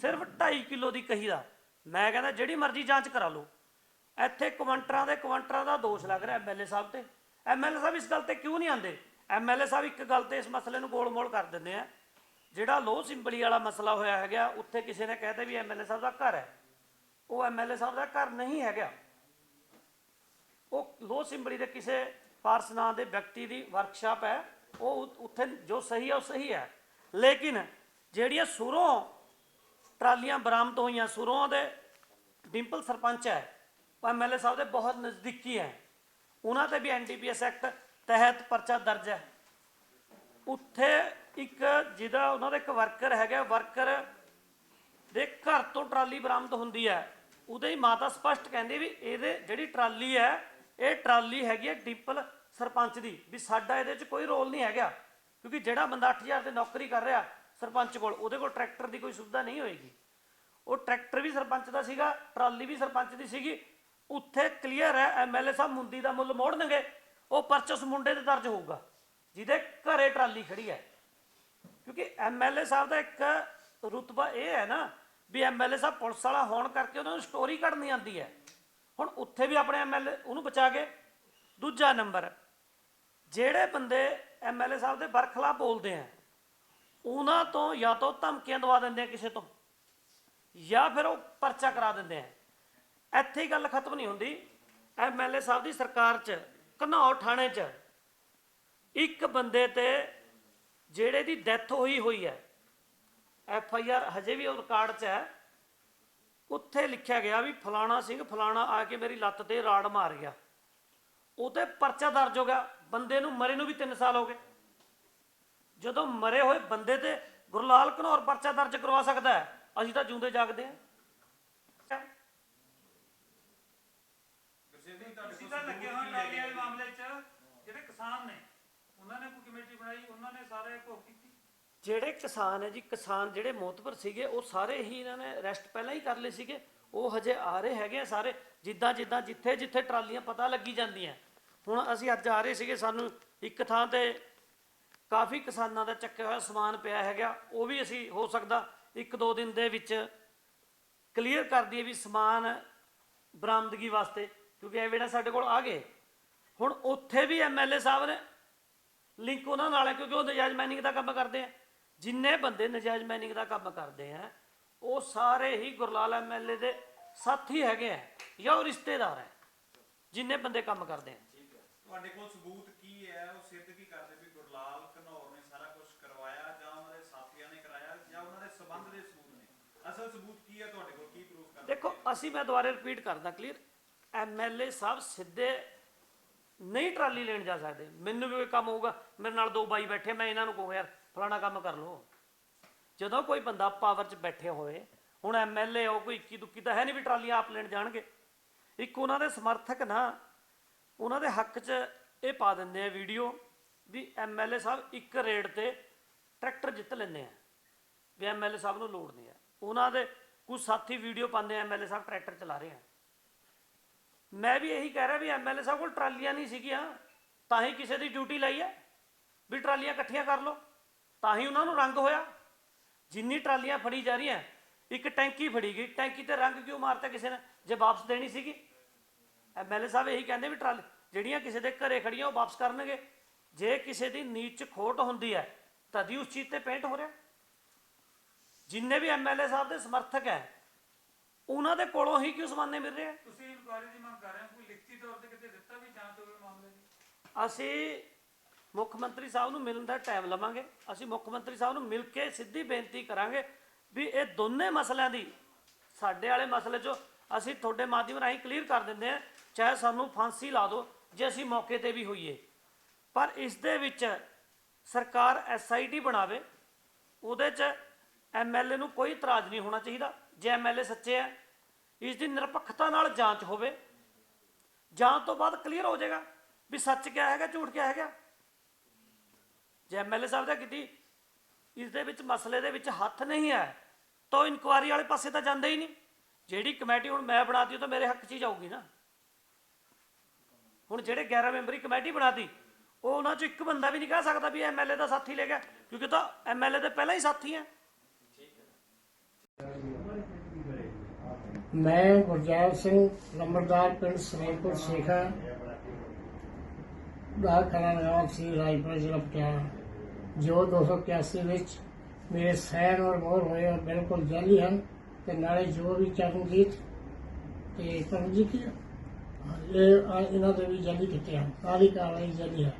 ਸਿਰਫ 2.5 ਕਿਲੋ ਦੀ ਕਹੀ ਦਾ। ਮੈਂ ਕਹਿੰਦਾ ਜਿਹੜੀ ਮਰਜ਼ੀ ਜਾਂਚ ਕਰਾ ਲਓ। ਇੱਥੇ ਕੁਆਂਟਰਾਂ ਦੇ ਕੁਆਂਟਰਾਂ ਦਾ ਦੋਸ਼ ਲੱਗ ਰਿਹਾ ਐਮਐਲਏ ਸਾਹਿਬ ਤੇ। ਐਮਐਲਏ ਸਾਹਿਬ ਇਸ ਗੱਲ ਤੇ ਕਿਉਂ ਨਹੀਂ ਆਉਂਦੇ? ਐਮਐਲਏ ਸਾਹਿਬ ਇੱਕ ਗੱਲ ਤੇ ਇਸ ਮਸਲੇ ਨੂੰ ਗੋਲ-ਮੋਲ ਕਰ ਦਿੰਦੇ ਆ। ਜਿਹੜਾ ਲੋਹ ਸਿੰਬਲੀ ਵਾਲਾ ਮਸਲਾ ਹੋਇਆ ਹੈਗਾ, ਉੱਥੇ ਕਿਸੇ ਨੇ ਕਹਿਤਾ ਵੀ ਐਮਐਲਏ ਸਾਹਿਬ ਦਾ ਘਰ ਹੈ। ਉਹ ਐਮਐਲਏ ਸਾਹਿਬ ਦਾ ਘਰ ਨਹੀਂ ਹੈਗਾ। ਉਹ ਲੋਹ ਸਿੰਬੜੀ ਦੇ ਕਿਸੇ ਪਾਰਸ ਨਾਂ ਦੇ ਵਿਅਕਤੀ ਦੀ ਵਰਕਸ਼ਾਪ ਹੈ, ਉਹ ਉੱਥੇ ਜੋ ਸਹੀ ਹੈ, ਉਹ ਸਹੀ ਹੈ। ਲੇਕਿਨ ਜਿਹੜੀਆਂ ਸੁਰੋਂ ਟਰਾਲੀਆਂ ਬਰਾਮਦ ਹੋਈਆਂ, ਸੁਰੋਂ ਦੇ ਡਿੰਪਲ ਸਰਪੰਚ ਹੈ, ਉਹ ਐਮਐਲਏ ਸਾਹਿਬ ਦੇ ਬਹੁਤ ਨਜ਼ਦੀਕੀ ਹੈ। ਉਹਨਾਂ ਤੇ ਵੀ ਐਨਡੀਪੀਐਸ ਐਕਟ ਤਹਿਤ ਪਰਚਾ ਦਰਜ ਹੈ। ਉੱਥੇ ਇੱਕ ਜਿਹਦਾ ਉਹਨਾਂ ਦਾ ਇੱਕ ਵਰਕਰ ਹੈਗਾ, ਵਰਕਰ ਦੇ ਘਰ ਤੋਂ ਟਰਾਲੀ ਬਰਾਮਦ ਹੁੰਦੀ ਹੈ। ਉਹਦੇ ਹੀ ਮਾਤਾ ਸਪਸ਼ਟ ਕਹਿੰਦੀ ਵੀ ਇਹਦੇ ਜਿਹੜੀ ਟਰਾਲੀ ਹੈ ਇਹ ਟਰਾਲੀ ਹੈਗੀ ਹੈ ਡਿੰਪਲ ਸਰਪੰਚ ਦੀ, ਵੀ ਸਾਡਾ ਇਹਦੇ 'ਚ ਕੋਈ ਰੋਲ ਨਹੀਂ ਹੈਗਾ। ਕਿਉਂਕਿ ਜਿਹੜਾ ਬੰਦਾ 8000 ਤੇ ਨੌਕਰੀ ਕਰ ਰਿਹਾ ਸਰਪੰਚ ਕੋਲ, ਉਹਦੇ ਕੋਲ ਟਰੈਕਟਰ ਦੀ ਕੋਈ ਸੁਵਿਧਾ ਨਹੀਂ ਹੋਏਗੀ। ਉਹ ਟਰੈਕਟਰ ਵੀ ਸਰਪੰਚ ਦਾ ਸੀਗਾ, ਟਰਾਲੀ ਵੀ ਸਰਪੰਚ ਦੀ ਸੀਗੀ। ਉੱਥੇ ਕਲੀਅਰ ਹੈ ਐਮਐਲਏ ਸਾਹਿਬ ਮੁੰਦੀ ਦਾ ਮੁੱਲ ਮੋੜਨਗੇ ਉਹ ਪਰਚਸ ਮੁੰਡੇ ਤੇ ਦਰਜ ਹੋਊਗਾ, ਜਿਹਦੇ ਘਰੇ ਟਰਾਲੀ ਖੜੀ ਹੈ। ਕਿਉਂਕਿ ਐਮਐਲਏ ਸਾਹਿਬ ਦਾ ਇੱਕ ਰੁਤਬਾ ਇਹ ਹੈ ਨਾ, ਵੀ ਐਮਐਲਏ ਸਾਹਿਬ ਪੁਲਿਸ ਵਾਲਾ ਹੋਣ ਕਰਕੇ ਉਹਨਾਂ ਨੂੰ ਸਟੋਰੀ ਕੱਢਣੀ ਆਉਂਦੀ ਹੈ। ਹੁਣ ਉੱਥੇ ਵੀ ਆਪਣੇ ਐਮਐਲਏ ਉਹਨੂੰ ਬਚਾ ਕੇ ਦੂਜਾ ਨੰਬਰ, ਜਿਹੜੇ ਬੰਦੇ ਐਮਐਲਏ ਸਾਹਿਬ ਦੇ ਬਰਖਲਾਫ ਬੋਲਦੇ ਆ, ਉਹਨਾਂ ਤੋਂ ਜਾਂ ਤਾਂ ਧਮਕੀਆਂ ਦਵਾ ਦਿੰਦੇ ਆ ਕਿਸੇ ਤੋਂ, ਜਾਂ ਫਿਰ ਉਹ ਪਰਚਾ ਕਰਾ ਦਿੰਦੇ ਆ। ਇੱਥੇ ਹੀ ਗੱਲ ਖਤਮ ਨਹੀਂ ਹੁੰਦੀ। ਐਮਐਲਏ ਸਾਹਿਬ ਦੀ ਸਰਕਾਰ 'ਚ, ਘਨੌਰ ਥਾਣੇ 'ਚ, ਇੱਕ ਬੰਦੇ ਤੇ ਜਿਹੜੇ ਦੀ ਡੈਥ ਹੋਈ ਹੋਈ ਹੈ, ਐਫ ਆਈ ਆਰ ਹਜੇ ਵੀ ਉਹ ਰਿਕਾਰਡ 'ਚ ਹੈ। ਉੱਥੇ ਲਿਖਿਆ ਗਿਆ ਵੀ ਫਲਾਣਾ ਸਿੰਘ ਫਲਾਣਾ ਆ ਕੇ ਮੇਰੀ ਲੱਤ ਤੇ ਰਾੜ ਮਾਰ ਗਿਆ। ਉਹ ਤੇ ਪਰਚਾ ਦਰਜ ਹੋ ਗਿਆ। ਬੰਦੇ ਨੂੰ ਮਰੇ ਨੂੰ ਵੀ 3 ਸਾਲ ਹੋ ਗਏ। ਜਦੋਂ ਮਰੇ ਹੋਏ ਬੰਦੇ ਤੇ ਗੁਰਲਾਲ ਘਨੌਰ ਪਰਚਾ ਦਰਜ ਕਰਵਾ ਸਕਦਾ ਹੈ ਅਸੀਂ ਤਾਂ ਜਿਉਂਦੇ ਜਾਗਦੇ ਹਾਂ। ਤੁਸੀਂ ਤਾਂ ਲੱਗੇ ਹੋਏ ਟਰਾਲੀ ਵਾਲੇ ਮਾਮਲੇ 'ਚ ਜਿਹੜੇ ਕਿਸਾਨ ਨੇ ਉਹਨਾਂ ਨੇ ਕੋਈ ਕਮੇਟੀ ਬਣਾਈ? ਉਹਨਾਂ ਨੇ ਸਾਰੇ ਘੋਖ ਕੀਤੀ? ਜਿਹੜੇ ਕਿਸਾਨ ਹੈ ਜੀ, ਕਿਸਾਨ ਜਿਹੜੇ ਮੋਤਬਰ ਸੀਗੇ, ਉਹ ਸਾਰੇ ਹੀ ਇਹਨਾਂ ਨੇ ਰੈਸਟ ਪਹਿਲਾਂ ਹੀ ਕਰ ਲਏ ਸੀਗੇ। ਉਹ ਹਜੇ ਆ ਰਹੇ ਹੈਗੇ ਆ ਸਾਰੇ, ਜਿੱਦਾਂ ਜਿੱਦਾਂ ਜਿੱਥੇ ਜਿੱਥੇ ਟਰਾਲੀਆਂ ਪਤਾ ਲੱਗੀ ਜਾਂਦੀਆਂ। ਹੁਣ ਅਸੀਂ ਅੱਜ ਆ ਰਹੇ ਸੀਗੇ, ਸਾਨੂੰ ਇੱਕ ਥਾਂ ਤੇ ਕਾਫੀ ਕਿਸਾਨਾਂ ਦਾ ਚੱਕਿਆ ਹੋਇਆ ਸਮਾਨ ਪਿਆ ਹੈਗਾ, ਉਹ ਵੀ ਅਸੀਂ ਹੋ ਸਕਦਾ ਇੱਕ ਦੋ ਦਿਨ ਦੇ ਵਿੱਚ ਕਲੀਅਰ ਕਰ ਦਈਏ ਵੀ ਸਮਾਨ ਬਰਾਮਦਗੀ ਵਾਸਤੇ, ਕਿਉਂਕਿ ਐਵੀਡੈਂਸ ਸਾਡੇ ਕੋਲ ਆ ਗਏ। ਹੁਣ ਉੱਥੇ ਵੀ ਐਮਐਲਏ ਸਾਹਿਬ ਨੇ ਲਿੰਕ ਉਹਨਾਂ ਨਾਲ ਹੈ, ਕਿਉਂਕਿ ਉਹ ਨਜਾਇਜ਼ ਮਾਈਨਿੰਗ ਦਾ ਕੰਮ ਕਰਦੇ ਆ। ਜਿੰਨੇ ਬੰਦੇ ਨਜਾਇਜ਼ ਮਾਈਨਿੰਗ ਦਾ ਕੰਮ ਕਰਦੇ ਆ ਉਹ ਸਾਰੇ ਹੀ ਗੁਰਲਾਲ ਐਮਐਲਏ ਦੇ ਸਾਥੀ ਹੈਗੇ ਆ ਜਾਂ ਉਹ ਰਿਸ਼ਤੇਦਾਰ ਹੈ ਜਿੰਨੇ ਬੰਦੇ ਕੰਮ ਕਰਦੇ ਆ। ਤੁਹਾਡੇ ਕੋਲ ਸਬੂਤ ਕੀ ਹੈ? ਉਹ ਸਿੱਧ ਕੀ ਕਰਦੇ ਵੀ ਗੁਰਲਾਲ ਘਨੌਰ ਨੇ ਸਾਰਾ ਕੁਝ ਕਰਵਾਇਆ ਜਾਂ ਉਹਨਾਂ ਦੇ ਸਾਥੀਆਂ ਨੇ ਕਰਾਇਆ ਜਾਂ ਉਹਨਾਂ ਦੇ ਸਬੰਧ ਦੇ ਸਬੂਤ ਨੇ? ਅਸਲ ਸਬੂਤ ਕੀ ਹੈ ਤੁਹਾਡੇ ਕੋਲ? ਕੀ ਪ੍ਰੂਫ ਕਰਦੇ ਦੇਖੋ ਅਸੀਂ ਮੈਂ ਦੁਬਾਰਾ ਰਿਪੀਟ ਕਰਦਾ ਕਲੀਅਰ ਐਮਐਲਏ ਸਾਹਿਬ ਸਿੱਧੇ ਨਹੀਂ ਟਰਾਲੀ ਲੈਣ ਜਾ ਸਕਦੇ। ਮੈਨੂੰ ਵੀ ਕੋਈ ਕੰਮ ਹੋਊਗਾ ਮੇਰੇ ਨਾਲ ਦੋ ਬਾਈ ਬੈਠੇ ਮੈਂ ਇਹਨਾਂ ਨੂੰ ਕਹੂੰ ਯਾਰ ਫਲਾਣਾ ਕੰਮ ਕਰ ਲਓ। ਜਦੋਂ ਕੋਈ ਬੰਦਾ ਪਾਵਰ 'ਚ ਬੈਠੇ ਹੋਏ ਹੁਣ ਐਮਐਲਏ ਹੋ ਕੋਈ ਇੱਕੀ ਦੁੱਕੀ ਤਾਂ ਹੈ ਨਹੀਂ ਵੀ ਟਰਾਲੀਆਂ ਆਪ ਲੈਣ ਜਾਣਗੇ। ਇੱਕ ਉਹਨਾਂ ਦੇ ਸਮਰਥਕ ਨਾ, ਉਹਨਾਂ ਦੇ ਹੱਕ 'ਚ ਇਹ ਪਾ ਦਿੰਦੇ ਆ ਵੀਡੀਓ ਵੀ ਐਮਐਲਏ ਸਾਹਿਬ ਇੱਕ ਰੇਡ ਤੇ ਟਰੈਕਟਰ ਜਿੱਤ ਲੈਂਦੇ ਆ। ਵੀ ਐਮਐਲਏ ਸਾਹਿਬ ਨੂੰ ਲੋੜ ਨਹੀਂ ਆ। ਉਹਨਾਂ ਦੇ ਕੁਝ ਸਾਥੀ ਵੀਡੀਓ ਪਾਉਂਦੇ ਆ ਐਮਐਲਏ ਸਾਹਿਬ ਟਰੈਕਟਰ ਚਲਾ ਰਹੇ ਆ। ਮੈਂ ਵੀ ਇਹੀ ਕਹਿ ਰਿਹਾ ਵੀ ਐਮਐਲਏ ਸਾਹਿਬ ਕੋਲ ਟਰਾਲੀਆਂ ਨਹੀਂ ਸੀਗੀਆਂ, ਤਾਂ ਹੀ ਕਿਸੇ ਦੀ ਡਿਊਟੀ ਲਾਈ ਹੈ ਵੀ ਟਰਾਲੀਆਂ ਇਕੱਠੀਆਂ ਕਰ ਲਓ। ਤਾਂ ਹੀ ਉਹਨਾਂ ਨੂੰ ਰੰਗ ਹੋਇਆ। ਜਿੰਨੀ ਟਰਾਲੀਆਂ ਫੜੀ ਜਾ ਰਹੀਆਂ ਇੱਕ ਟੈਂਕੀ ਫੜੀ ਗਈ। ਟੈਂਕੀ ਤੇ ਰੰਗ ਕਿਉਂ ਮਾਰਤਾ ਕਿਸੇ ਨੇ? ਜੇ ਵਾਪਸ ਦੇਣੀ ਸੀਗੀ। ਐਮਐਲਏ ਸਾਹਿਬ ਇਹੀ ਕਹਿੰਦੇ ਵੀ ਟਰਾਲੀ ਜਿਹੜੀਆਂ ਕਿਸੇ ਦੇ ਘਰੇ ਖੜੀਆਂ ਉਹ ਵਾਪਸ ਕਰਨਗੇ। ਜੇ ਕਿਸੇ ਦੀ ਨੀਚ 'ਚ ਖੋਟ ਹੁੰਦੀ ਹੈ ਤਦ ਹੀ ਉਸ ਚੀਜ਼ ਤੇ ਪੇਂਟ ਹੋ ਰਿਹਾ। ਜਿੰਨੇ ਵੀ ਐਮਐਲਏ ਸਾਹਿਬ ਦੇ ਸਮਰਥਕ ਹੈ ਉਹਨਾਂ ਦੇ ਕੋਲੋਂ ਹੀ ਕਿਉਂ ਸਮਾਨੇ ਮਿਲ ਰਹੇ ਆ? ਤੁਸੀਂ ਇਨਕੁਆਇਰੀ ਦੀ ਮੰਗ ਕਰ ਰਹੇ ਹੋ ਕੋਈ ਲਿਖਤੀ ਤੌਰ ਤੇ ਕਿਤੇ ਦਿੱਤਾ ਵੀ ਜਾਂਚ ਹੋਵੇ ਮਾਮਲੇ ਦੀ? ਅਸੀਂ ਮੁੱਖ ਮੰਤਰੀ ਸਾਹਿਬ ਨੂੰ ਮਿਲਣ ਦਾ ਟਾਈਮ ਲਵਾਂਗੇ। ਅਸੀਂ ਮੁੱਖ ਮੰਤਰੀ ਸਾਹਿਬ ਨੂੰ ਮਿਲ ਕੇ ਸਿੱਧੀ ਬੇਨਤੀ ਕਰਾਂਗੇ ਵੀ ਇਹ ਦੋਨੇ ਮਸਲਿਆਂ ਦੀ, ਸਾਡੇ ਵਾਲੇ ਮਸਲੇ 'ਚੋਂ ਅਸੀਂ ਤੁਹਾਡੇ ਮਾਧਿਅਮ ਰਾਹੀਂ ਕਲੀਅਰ ਕਰ ਦਿੰਦੇ ਹਾਂ, ਚਾਹੇ ਸਾਨੂੰ ਫਾਂਸੀ ਲਾ ਦਿਓ, ਜੇ ਅਸੀਂ ਮੌਕੇ ਤੇ ਵੀ ਹੋਈਏ। ਪਰ ਇਸ ਦੇ ਵਿੱਚ ਸਰਕਾਰ ਐਸਆਈਟੀ ਬਣਾਵੇ, ਉਹਦੇ 'ਚ ਐਮਐਲਏ ਨੂੰ ਕੋਈ ਇਤਰਾਜ਼ ਨਹੀਂ ਹੋਣਾ ਚਾਹੀਦਾ। ਜੇ ਐਮਐਲਏ ਸੱਚੇ ਹੈ, ਇਸ ਦੀ ਨਿਰਪੱਖਤਾ ਨਾਲ ਜਾਂਚ ਹੋਵੇ, ਜਾਂਚ ਤੋਂ ਬਾਅਦ ਕਲੀਅਰ ਹੋ ਜਾਏਗਾ ਵੀ ਸੱਚ ਕਿਆ ਹੈਗਾ, ਝੂਠ ਕਿਆ ਹੈਗਾ। ਜੇ ਐਮਐਲਏ ਸਾਹਿਬ ਦਾ ਕੀਤੀ ਇਸ ਦੇ ਵਿੱਚ ਮਸਲੇ ਦੇ ਵਿੱਚ ਹੱਥ ਨਹੀਂ ਹੈ, ਤਾਂ ਇਨਕੁਆਰੀ ਵਾਲੇ ਪਾਸੇ ਤਾਂ ਜਾਂਦੇ ਹੀ ਨਹੀਂ। ਜਿਹੜੀ ਕਮੇਟੀ ਹੁਣ ਮੈਂ ਬਣਾਤੀ, ਉਹ ਤਾਂ ਮੇਰੇ ਹੱਕ 'ਚ ਹੀ ਜਾਊਗੀ ਨਾ। ਹੁਣ ਜਿਹੜੇ 11 ਮੈਂਬਰੀ ਕਮੇਟੀ ਬਣਾਤੀ, ਉਹ ਉਹਨਾਂ 'ਚ ਇੱਕ ਬੰਦਾ ਵੀ ਨਹੀਂ ਕਹਿ ਸਕਦਾ ਵੀ ਐਮਐਲਏ ਦਾ ਸਾਥੀ ਲੈ ਗਿਆ, ਕਿਉਂਕਿ ਤਾਂ ਐਮਐਲਏ ਦੇ ਪਹਿਲਾਂ ਹੀ ਸਾਥੀ ਹੈ। ਮੈਂ ਗੁਰਜੈਲ ਸਿੰਘ, ਨੰਬਰਦਾਰ ਪਿੰਡ ਸਰੇਪੁਰ ਸੇਖਾ। ਦਾ ਖਾਨਾ ਨਿਵਾਸ ਸੀ ਰਾਜਪੁਰ ਜ਼ਿਲ੍ਹਾ ਪਟਿਆਲਾ ਜੋ 281 ਵਿੱਚ ਮੇਰੇ ਸੈਨ ਔਰ ਮੋਹਰ ਹੋਏ ਉਹ ਬਿਲਕੁਲ ਜਾਲੀ ਹਨ ਤੇ ਨਾਲੇ ਜੋ ਵੀ ਚਰਨਜੀਤ ਤੇ ਪਰਮਜੀਤ ਇਹ ਇਹਨਾਂ ਦੇ ਵੀ ਜਾਲੀ ਕੀਤੇ ਹਨ। ਸਾਰੀ ਕਾਰਵਾਈ ਜਾਲੀ ਹੈ।